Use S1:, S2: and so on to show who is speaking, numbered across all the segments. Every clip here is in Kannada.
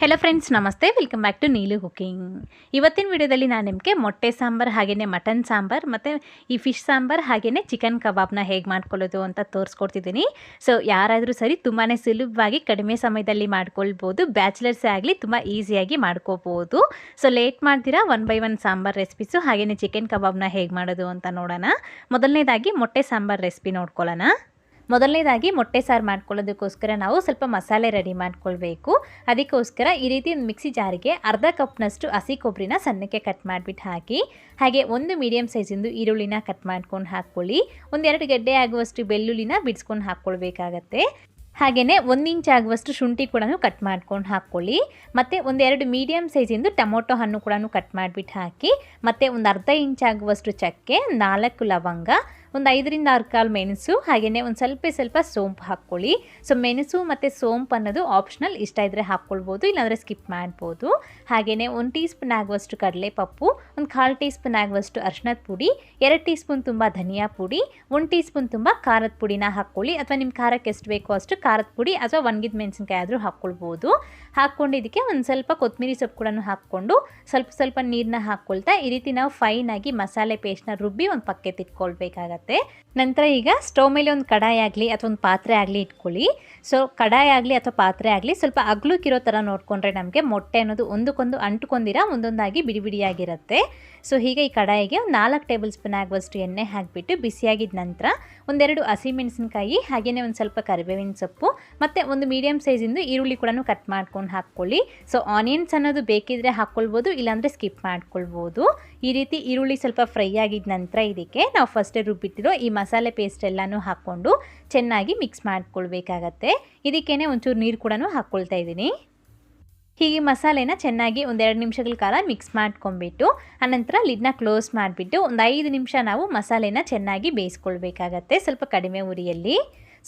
S1: ಹೆಲೋ ಫ್ರೆಂಡ್ಸ್ ನಮಸ್ತೆ. Welcome back to Neelu cooking ಇವತ್ತಿನ ವಿಡಿಯೋದಲ್ಲಿ ನಾನು ನಿಮಗೆ ಮೊಟ್ಟೆ ಸಾಂಬಾರು ಹಾಗೆಯೇ ಮಟನ್ ಸಾಂಬಾರು ಮತ್ತು ಈ ಫಿಶ್ ಸಾಂಬಾರು ಹಾಗೆಯೇ ಚಿಕನ್ ಕಬಾಬ್ನ ಹೇಗೆ ಮಾಡ್ಕೊಳ್ಳೋದು ಅಂತ ತೋರಿಸ್ಕೊಡ್ತಿದ್ದೀನಿ. ಸೊ ಯಾರಾದರೂ ಸರಿ ತುಂಬಾ ಸುಲಭವಾಗಿ ಕಡಿಮೆ ಸಮಯದಲ್ಲಿ ಮಾಡ್ಕೊಳ್ಬೋದು ಬ್ಯಾಚುಲರ್ಸೇ ಆಗಲಿ ತುಂಬ ಈಸಿಯಾಗಿ ಮಾಡ್ಕೋಬೋದು. ಸೊ ಲೇಟ್ ಮಾಡ್ತೀರಾ? One by one sambar recipes ಹಾಗೆಯೇ ಚಿಕನ್ ಕಬಾಬ್ನ ಹೇಗೆ ಮಾಡೋದು ಅಂತ ನೋಡೋಣ. ಮೊದಲನೇದಾಗಿ ಮೊಟ್ಟೆ ಸಾಂಬಾರು ರೆಸಿಪಿ ನೋಡ್ಕೊಳ್ಳೋಣ. ಮೊದಲನೇದಾಗಿ ಮೊಟ್ಟೆ ಸಾರು ಮಾಡ್ಕೊಳ್ಳೋದಕ್ಕೋಸ್ಕರ ನಾವು ಸ್ವಲ್ಪ ಮಸಾಲೆ ರೆಡಿ ಮಾಡ್ಕೊಳ್ಬೇಕು. ಅದಕ್ಕೋಸ್ಕರ ಈ ರೀತಿ ಒಂದು ಮಿಕ್ಸಿ ಜಾರಿಗೆ ಅರ್ಧ ಕಪ್ನಷ್ಟು ಹಸಿ ಕೊಬ್ಬರಿನ ಸಣ್ಣಕ್ಕೆ ಕಟ್ ಮಾಡಿಬಿಟ್ಟು ಹಾಕಿ, ಹಾಗೆ ಒಂದು ಮೀಡಿಯಮ್ ಸೈಜಿಂದು ಈರುಳ್ಳಿನ ಕಟ್ ಮಾಡ್ಕೊಂಡು ಹಾಕ್ಕೊಳ್ಳಿ. ಒಂದೆರಡು ಗೆಡ್ಡೆ ಆಗುವಷ್ಟು ಬೆಳ್ಳುಳ್ಳಿನ ಬಿಡಿಸ್ಕೊಂಡು ಹಾಕ್ಕೊಳ್ಬೇಕಾಗತ್ತೆ. ಹಾಗೆಯೇ ಒಂದು ಇಂಚ್ ಆಗುವಷ್ಟು ಶುಂಠಿ ಕೂಡ ಕಟ್ ಮಾಡ್ಕೊಂಡು ಹಾಕ್ಕೊಳ್ಳಿ. ಮತ್ತು ಒಂದೆರಡು ಮೀಡಿಯಮ್ ಸೈಜಿಂದು ಟೊಮೊಟೊ ಹಣ್ಣು ಕೂಡ ಕಟ್ ಮಾಡಿಬಿಟ್ಟು ಹಾಕಿ, ಮತ್ತು ಒಂದು ಅರ್ಧ ಇಂಚ್ ಆಗುವಷ್ಟು ಚಕ್ಕೆ, ನಾಲ್ಕು ಲವಂಗ ಒಂದು ಐದರಿಂದ ಆರು ಕಾಲು ಮೆಣಸು ಹಾಗೆಯೇ ಒಂದು ಸ್ವಲ್ಪ ಸ್ವಲ್ಪ ಸೋಂಪು ಹಾಕ್ಕೊಳ್ಳಿ. ಸೊ ಮೆಣಸು ಮತ್ತು ಸೋಂಪು ಅನ್ನೋದು ಆಪ್ಷನಲ್ ಇಷ್ಟ ಇದ್ದರೆ ಹಾಕ್ಕೊಳ್ಬೋದು, ಇಲ್ಲಾಂದರೆ ಸ್ಕಿಪ್ ಮಾಡ್ಬೋದು. ಹಾಗೆಯೇ ಒಂದು ಟೀ ಸ್ಪೂನ್ ಆಗುವಷ್ಟು ಕಡಲೆಪಪ್ಪು, ಒಂದು ಕಾಲು ಟೀ ಸ್ಪೂನ್ ಆಗುವಷ್ಟು ಅರ್ಶಿನದ ಪುಡಿ, ಎರಡು ಟೀ ಸ್ಪೂನ್ ತುಂಬ ಧನಿಯಾ ಪುಡಿ, ಒಂದು ಟೀ ಸ್ಪೂನ್ ತುಂಬ ಖಾರದ ಪುಡಿನ ಹಾಕ್ಕೊಳ್ಳಿ. ಅಥವಾ ನಿಮ್ಮ ಖಾರಕ್ಕೆ ಎಷ್ಟು ಬೇಕೋ ಅಷ್ಟು ಖಾರದ ಪುಡಿ ಅಥವಾ ಒಣಗಿದ ಮೆಣಸಿನ್ಕಾಯಿ ಆದರೂ ಹಾಕ್ಕೊಳ್ಬೋದು. ಹಾಕ್ಕೊಂಡು ಇದಕ್ಕೆ ಒಂದು ಸ್ವಲ್ಪ ಕೊತ್ತಂಬರಿ ಸೊಪ್ಪು ಕೂಡ ಹಾಕ್ಕೊಂಡು ಸ್ವಲ್ಪ ಸ್ವಲ್ಪ ನೀರನ್ನ ಹಾಕ್ಕೊಳ್ತಾ, ಈ ರೀತಿ ನಾವು ಫೈನಾಗಿ ಮಸಾಲೆ ಪೇಸ್ಟ್ನ ರುಬ್ಬಿ ಒಂದು ಪಕ್ಕೆ ತಿಟ್ಕೊಳ್ಬೇಕಾಗತ್ತೆ ನಂತರ ಈಗ ಸ್ಟವ್ ಮೇಲೆ ಒಂದು ಕಡಾಯಿ ಆಗಲಿ ಅಥವಾ ಒಂದು ಪಾತ್ರೆ ಆಗಲಿ ಇಟ್ಕೊಳ್ಳಿ. ಸೊ ಕಡಾಯಿ ಆಗಲಿ ಅಥವಾ ಪಾತ್ರೆ ಆಗಲಿ ಸ್ವಲ್ಪ ಅಗ್ಲುಕ್ಕಿರೋ ಥರ ನೋಡಿಕೊಂಡ್ರೆ ನಮಗೆ ಮೊಟ್ಟೆ ಅನ್ನೋದು ಒಂದಕ್ಕೊಂದು ಅಂಟ್ಕೊಂಡಿರ ಒಂದೊಂದಾಗಿ ಬಿಡಿ ಬಿಡಿಯಾಗಿರುತ್ತೆ ಸೊ ಹೀಗೆ ಈ ಕಡಾಯಿಗೆ ಒಂದು ನಾಲ್ಕು ಟೇಬಲ್ ಸ್ಪೂನ್ ಆಗುವಷ್ಟು ಎಣ್ಣೆ ಹಾಕಿಬಿಟ್ಟು ಬಿಸಿಯಾಗಿದ್ದ ನಂತರ ಒಂದೆರಡು ಹಸಿಮೆಣಸಿನಕಾಯಿ ಹಾಗೆಯೇ ಒಂದು ಸ್ವಲ್ಪ ಕರಿಬೇವಿನ ಸೊಪ್ಪು, ಮತ್ತು ಒಂದು ಮೀಡಿಯಮ್ ಸೈಜಿಂದು ಈರುಳ್ಳಿ ಕೂಡ ಕಟ್ ಮಾಡ್ಕೊಂಡು ಹಾಕ್ಕೊಳ್ಳಿ. ಸೊ ಆನಿಯನ್ಸ್ ಅನ್ನೋದು ಬೇಕಿದ್ರೆ ಹಾಕ್ಕೊಳ್ಬೋದು, ಇಲ್ಲಾಂದರೆ ಸ್ಕಿಪ್ ಮಾಡ್ಕೊಳ್ಬೋದು. ಈ ರೀತಿ ಈರುಳ್ಳಿ ಸ್ವಲ್ಪ ಫ್ರೈ ಆಗಿದ ನಂತರ ಇದಕ್ಕೆ ನಾವು ಫಸ್ಟೇ ರುಬ್ಬಿಟ್ಟಿರೋ ಈ ಮಸಾಲೆ ಪೇಸ್ಟ್ ಎಲ್ಲನೂ ಹಾಕ್ಕೊಂಡು ಚೆನ್ನಾಗಿ ಮಿಕ್ಸ್ ಮಾಡ್ಕೊಳ್ಬೇಕಾಗತ್ತೆ. ಇದಕ್ಕೇನೆ ಒಂಚೂರು ನೀರು ಕೂಡ ಹಾಕ್ಕೊಳ್ತಾ ಇದ್ದೀನಿ. ಹೀಗೆ ಮಸಾಲೆನ ಚೆನ್ನಾಗಿ ಒಂದೆರಡು ನಿಮಿಷಗಳ ಕಾಲ ಮಿಕ್ಸ್ ಮಾಡ್ಕೊಂಬಿಟ್ಟು ಆನಂತರ ಲಿಡ್ನ ಕ್ಲೋಸ್ ಮಾಡಿಬಿಟ್ಟು ಒಂದು ಐದು ನಿಮಿಷ ನಾವು ಮಸಾಲೆನ ಚೆನ್ನಾಗಿ ಬೇಯಿಸ್ಕೊಳ್ಬೇಕಾಗತ್ತೆ ಸ್ವಲ್ಪ ಕಡಿಮೆ ಉರಿಯಲ್ಲಿ.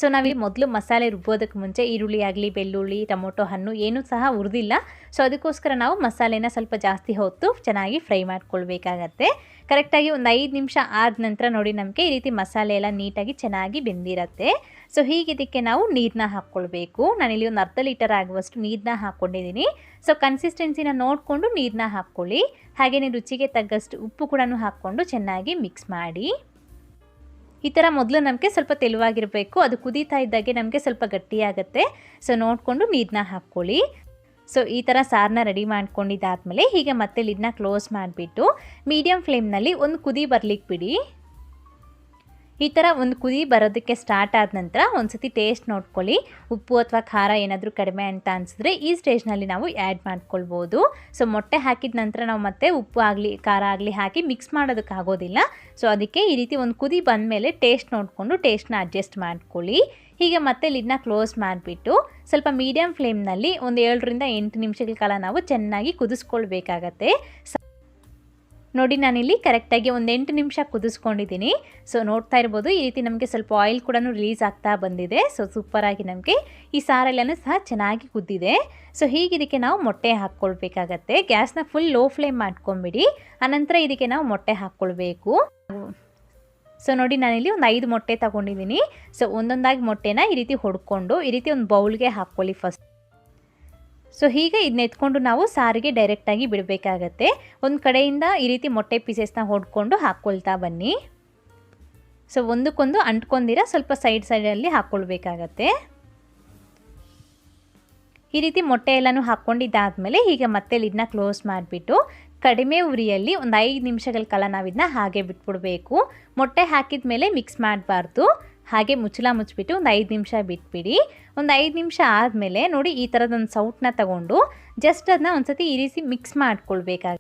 S1: ಸೊ ನಾವಿಲ್ಲಿ ಮೊದಲು ಮಸಾಲೆ ರುಬ್ಬೋದಕ್ಕೆ ಮುಂಚೆ ಈರುಳ್ಳಿ ಆಗಲಿ, ಬೆಳ್ಳುಳ್ಳಿ, ಟೊಮೊಟೊ, ಹಣ್ಣು ಏನೂ ಸಹ ಹುರಿದಿಲ್ಲ. ಸೊ ಅದಕ್ಕೋಸ್ಕರ ನಾವು ಮಸಾಲೆನ ಸ್ವಲ್ಪ ಜಾಸ್ತಿ ಹೊತ್ತು ಚೆನ್ನಾಗಿ ಫ್ರೈ ಮಾಡ್ಕೊಳ್ಬೇಕಾಗತ್ತೆ. ಕರೆಕ್ಟಾಗಿ ಒಂದು ಐದು ನಿಮಿಷ ಆದ ನಂತರ ನೋಡಿ ನಮಗೆ ಈ ರೀತಿ ಮಸಾಲೆ ಎಲ್ಲ ನೀಟಾಗಿ ಚೆನ್ನಾಗಿ ಬೆಂದಿರತ್ತೆ. ಸೊ ಹೀಗೆ ಇದಕ್ಕೆ ನಾವು ನೀರನ್ನ ಹಾಕ್ಕೊಳ್ಬೇಕು. ನಾನಿಲ್ಲಿ ಒಂದು ಅರ್ಧ ಲೀಟರ್ ಆಗುವಷ್ಟು ನೀರನ್ನ ಹಾಕ್ಕೊಂಡಿದ್ದೀನಿ. ಸೊ ಕನ್ಸಿಸ್ಟೆನ್ಸಿನ ನೋಡಿಕೊಂಡು ನೀರನ್ನ ಹಾಕ್ಕೊಳ್ಳಿ. ಹಾಗೆಯೇ ರುಚಿಗೆ ತಗ್ಗಷ್ಟು ಉಪ್ಪು ಕೂಡ ಹಾಕ್ಕೊಂಡು ಚೆನ್ನಾಗಿ ಮಿಕ್ಸ್ ಮಾಡಿ. ಈ ಥರ ಮೊದಲು ನಮಗೆ ಸ್ವಲ್ಪ ತೆಳುವಾಗಿರಬೇಕು. ಅದು ಕುದೀತಾ ಇದ್ದಾಗೆ ನಮಗೆ ಸ್ವಲ್ಪ ಗಟ್ಟಿಯಾಗುತ್ತೆ. ಸೊ ನೋಡಿಕೊಂಡು ನೀರನ್ನ ಹಾಕ್ಕೊಳ್ಳಿ. ಸೊ ಈ ಥರ ಸಾರನ್ನ ರೆಡಿ ಮಾಡ್ಕೊಂಡಿದ್ದಾದಮೇಲೆ ಹೀಗೆ ಮತ್ತೆ ಲಿಡ್ನ ಕ್ಲೋಸ್ ಮಾಡಿಬಿಟ್ಟು ಮೀಡಿಯಮ್ ಫ್ಲೇಮ್ನಲ್ಲಿ ಒಂದು ಕುದಿ ಬರ್ಲಿಕ್ಕೆ ಬಿಡಿ. ಈ ಥರ ಒಂದು ಕುದಿ ಬರೋದಕ್ಕೆ ಸ್ಟಾರ್ಟ್ ಆದ ನಂತರ ಒಂದು ಸತಿ ಟೇಸ್ಟ್ ನೋಡ್ಕೊಳ್ಳಿ. ಉಪ್ಪು ಅಥವಾ ಖಾರ ಏನಾದರೂ ಕಡಿಮೆ ಅಂತ ಅನಿಸಿದ್ರೆ ಈ ಸ್ಟೇಜ್ನಲ್ಲಿ ನಾವು ಆ್ಯಡ್ ಮಾಡ್ಕೊಳ್ಬೋದು. ಸೊ ಮೊಟ್ಟೆ ಹಾಕಿದ ನಂತರ ನಾವು ಮತ್ತೆ ಉಪ್ಪು ಆಗಲಿ, ಖಾರ ಆಗಲಿ ಹಾಕಿ ಮಿಕ್ಸ್ ಮಾಡೋದಕ್ಕಾಗೋದಿಲ್ಲ ಸೊ ಅದಕ್ಕೆ ಈ ರೀತಿ ಒಂದು ಕುದಿ ಬಂದ ಮೇಲೆ ಟೇಸ್ಟ್ ನೋಡಿಕೊಂಡು ಟೇಸ್ಟ್ನ ಅಡ್ಜಸ್ಟ್ ಮಾಡ್ಕೊಳ್ಳಿ. ಹೀಗೆ ಮತ್ತೆ ಲಿಡ್ನ ಕ್ಲೋಸ್ ಮಾಡಿಬಿಟ್ಟು ಸ್ವಲ್ಪ ಮೀಡಿಯಮ್ ಫ್ಲೇಮ್ನಲ್ಲಿ ಒಂದು ಏಳರಿಂದ ಎಂಟು ನಿಮಿಷಗಳ ಕಾಲ ನಾವು ಚೆನ್ನಾಗಿ ಕುದಿಸ್ಕೊಳ್ಬೇಕಾಗತ್ತೆ. ನೋಡಿ, ನಾನಿಲ್ಲಿ ಕರೆಕ್ಟಾಗಿ ಒಂದು ಎಂಟು ನಿಮಿಷ ಕುದಿಸ್ಕೊಂಡಿದ್ದೀನಿ. ಸೊ ನೋಡ್ತಾ ಇರ್ಬೋದು, ಈ ರೀತಿ ನಮಗೆ ಸ್ವಲ್ಪ ಆಯಿಲ್ ಕೂಡ ರಿಲೀಸ್ ಆಗ್ತಾ ಬಂದಿದೆ. ಸೊ ಸೂಪರಾಗಿ ನಮಗೆ ಈ ಸಾರೆಲ್ಲನೂ ಸಹ ಚೆನ್ನಾಗಿ ಕುದ್ದಿದೆ. ಸೊ ಹೀಗೆ ಇದಕ್ಕೆ ನಾವು ಮೊಟ್ಟೆ ಹಾಕ್ಕೊಳ್ಬೇಕಾಗತ್ತೆ. ಗ್ಯಾಸ್ನ ಫುಲ್ ಲೋ ಫ್ಲೇಮ್ ಮಾಡ್ಕೊಂಬಿಡಿ. ಆನಂತರ ಇದಕ್ಕೆ ನಾವು ಮೊಟ್ಟೆ ಹಾಕ್ಕೊಳ್ಬೇಕು. ಸೊ ನೋಡಿ, ನಾನಿಲ್ಲಿ ಒಂದು ಐದು ಮೊಟ್ಟೆ ತಗೊಂಡಿದ್ದೀನಿ. ಸೊ ಒಂದೊಂದಾಗಿ ಮೊಟ್ಟೆನ ಈ ರೀತಿ ಹೊಡ್ಕೊಂಡು, ಈ ರೀತಿ ಒಂದು ಬೌಲ್ಗೆ ಹಾಕ್ಕೊಳ್ಳಿ ಫಸ್ಟ್ ಸೊ ಹೀಗೆ ಇದನ್ನ ಎತ್ಕೊಂಡು ನಾವು ಸಾರಿಗೆ ಡೈರೆಕ್ಟಾಗಿ ಬಿಡಬೇಕಾಗತ್ತೆ. ಒಂದು ಕಡೆಯಿಂದ ಈ ರೀತಿ ಮೊಟ್ಟೆ ಪೀಸಸ್ನ ಹೊಡ್ಕೊಂಡು ಹಾಕ್ಕೊಳ್ತಾ ಬನ್ನಿ. ಸೊ ಒಂದಕ್ಕೊಂದು ಅಂಟ್ಕೊಂಡಿರ ಸ್ವಲ್ಪ ಸೈಡ್ ಸೈಡಲ್ಲಿ ಹಾಕ್ಕೊಳ್ಬೇಕಾಗತ್ತೆ ಈ ರೀತಿ ಮೊಟ್ಟೆ ಎಲ್ಲನೂ ಹಾಕ್ಕೊಂಡಿದ್ದಾದಮೇಲೆ ಹೀಗೆ ಮತ್ತೆ ಇದನ್ನ ಕ್ಲೋಸ್ ಮಾಡಿಬಿಟ್ಟು ಕಡಿಮೆ ಉರಿಯಲ್ಲಿ ಒಂದು ಐದು ನಿಮಿಷಗಳ ಕಾಲ ನಾವು ಇದನ್ನ ಹಾಗೆ ಬಿಟ್ಬಿಡಬೇಕು. ಮೊಟ್ಟೆ ಹಾಕಿದ ಮೇಲೆ ಮಿಕ್ಸ್ ಮಾಡಬಾರ್ದು. ಹಾಗೆ ಮುಚ್ಚಲ ಮುಚ್ಚಿಬಿಟ್ಟು ಒಂದು ಐದು ನಿಮಿಷ ಬಿಟ್ಬಿಡಿ. ಒಂದು ಐದು ನಿಮಿಷ ಆದಮೇಲೆ ನೋಡಿ ಈ ಥರದೊಂದು ಸೌಟ್ನ ತಗೊಂಡು ಜಸ್ಟ್ ಅದನ್ನ ಒಂದು ಸತಿ ರೀತಿ ಮಿಕ್ಸ್ ಮಾಡ್ಕೊಳ್ಬೇಕಾಗ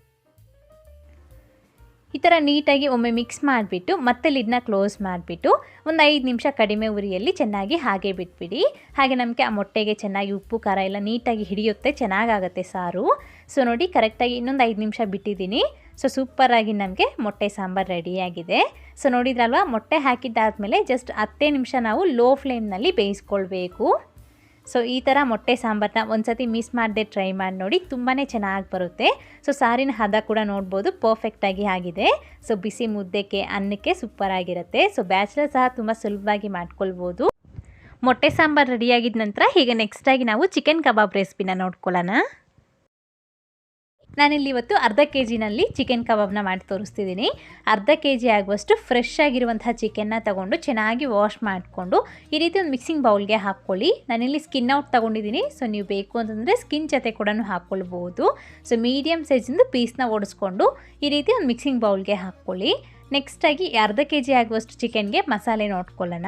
S1: ಈ ಥರ ನೀಟಾಗಿ ಒಮ್ಮೆ ಮಿಕ್ಸ್ ಮಾಡಿಬಿಟ್ಟು ಮತ್ತೆ ಲಿಡ್ನ ಕ್ಲೋಸ್ ಮಾಡಿಬಿಟ್ಟು ಒಂದು ಐದು ನಿಮಿಷ ಕಡಿಮೆ ಉರಿಯಲ್ಲಿ ಚೆನ್ನಾಗಿ ಹಾಗೆ ಬಿಟ್ಬಿಡಿ. ಹಾಗೆ ನಮಗೆ ಆ ಮೊಟ್ಟೆಗೆ ಚೆನ್ನಾಗಿ ಉಪ್ಪು, ಖಾರ ಎಲ್ಲ ನೀಟಾಗಿ ಹಿಡಿಯುತ್ತೆ, ಚೆನ್ನಾಗಾಗುತ್ತೆ ಸಾರು. ಸೊ ನೋಡಿ ಕರೆಕ್ಟಾಗಿ ಇನ್ನೊಂದು ಐದು ನಿಮಿಷ ಬಿಟ್ಟಿದ್ದೀನಿ. ಸೊ ಸೂಪರಾಗಿ ನಮಗೆ ಮೊಟ್ಟೆ ಸಾಂಬಾರು ರೆಡಿಯಾಗಿದೆ ಸೊ ನೋಡಿದ್ರಲ್ವ, ಮೊಟ್ಟೆ ಹಾಕಿದ್ದಾದಮೇಲೆ ಜಸ್ಟ್ ಹತ್ತೇ ನಿಮಿಷ ನಾವು ಲೋ ಫ್ಲೇಮ್ನಲ್ಲಿ ಬೇಯಿಸ್ಕೊಳ್ಬೇಕು. ಸೊ ಈ ಥರ ಮೊಟ್ಟೆ ಸಾಂಬಾರನ್ನ ಒಂದು ಸತಿ ಮಿಸ್ ಮಾಡದೆ ಟ್ರೈ ಮಾಡಿ ನೋಡಿ ತುಂಬಾ ಚೆನ್ನಾಗಿ ಬರುತ್ತೆ. ಸೊ ಸಾರಿನ ಹದ ಕೂಡ ನೋಡ್ಬೋದು ಪರ್ಫೆಕ್ಟಾಗಿ ಆಗಿದೆ. ಸೊ ಬಿಸಿ ಮುದ್ದೆಗೆ, ಅನ್ನಕ್ಕೆ ಸೂಪರಾಗಿರುತ್ತೆ ಸೊ ಬ್ಯಾಚಲರ್ ಸಹ ತುಂಬ ಸುಲಭವಾಗಿ ಮಾಡ್ಕೊಳ್ಬೋದು. ಮೊಟ್ಟೆ ಸಾಂಬಾರು ರೆಡಿಯಾಗಿದ ನಂತರ ಈಗ ನೆಕ್ಸ್ಟಾಗಿ ನಾವು ಚಿಕನ್ ಕಬಾಬ್ ರೆಸಿಪಿನ ನೋಡ್ಕೊಳ್ಳೋಣ. ನಾನಿಲ್ಲಿ ಇವತ್ತು ಅರ್ಧ ಕೆ ಜಿನಲ್ಲಿ ಚಿಕನ್ ಕಬಾಬ್ನ ಮಾಡಿ ತೋರಿಸ್ತಿದ್ದೀನಿ. ಅರ್ಧ ಕೆ ಜಿ ಆಗುವಷ್ಟು ಫ್ರೆಶ್ ಆಗಿರುವಂತಹ ಚಿಕನ್ನ ತಗೊಂಡು ಚೆನ್ನಾಗಿ ವಾಶ್ ಮಾಡಿಕೊಂಡು ಈ ರೀತಿ ಒಂದು ಮಿಕ್ಸಿಂಗ್ ಬೌಲ್ಗೆ ಹಾಕ್ಕೊಳ್ಳಿ. ನಾನಿಲ್ಲಿ ಸ್ಕಿನ್ ಔಟ್ ತೊಗೊಂಡಿದ್ದೀನಿ. ಸೊ ನೀವು ಬೇಕು ಅಂತಂದರೆ ಸ್ಕಿನ್ ಜೊತೆ ಕೂಡ ಹಾಕ್ಕೊಳ್ಬೋದು. ಸೊ ಮೀಡಿಯಮ್ ಸೈಜಿಂದು ಪೀಸ್ನ ಓಡಿಸ್ಕೊಂಡು ಈ ರೀತಿ ಒಂದು ಮಿಕ್ಸಿಂಗ್ ಬೌಲ್ಗೆ ಹಾಕ್ಕೊಳ್ಳಿ. ನೆಕ್ಸ್ಟಾಗಿ ಅರ್ಧ ಕೆ ಜಿ ಆಗುವಷ್ಟು ಚಿಕನ್ಗೆ ಮಸಾಲೆ ನೋಡ್ಕೊಳ್ಳೋಣ.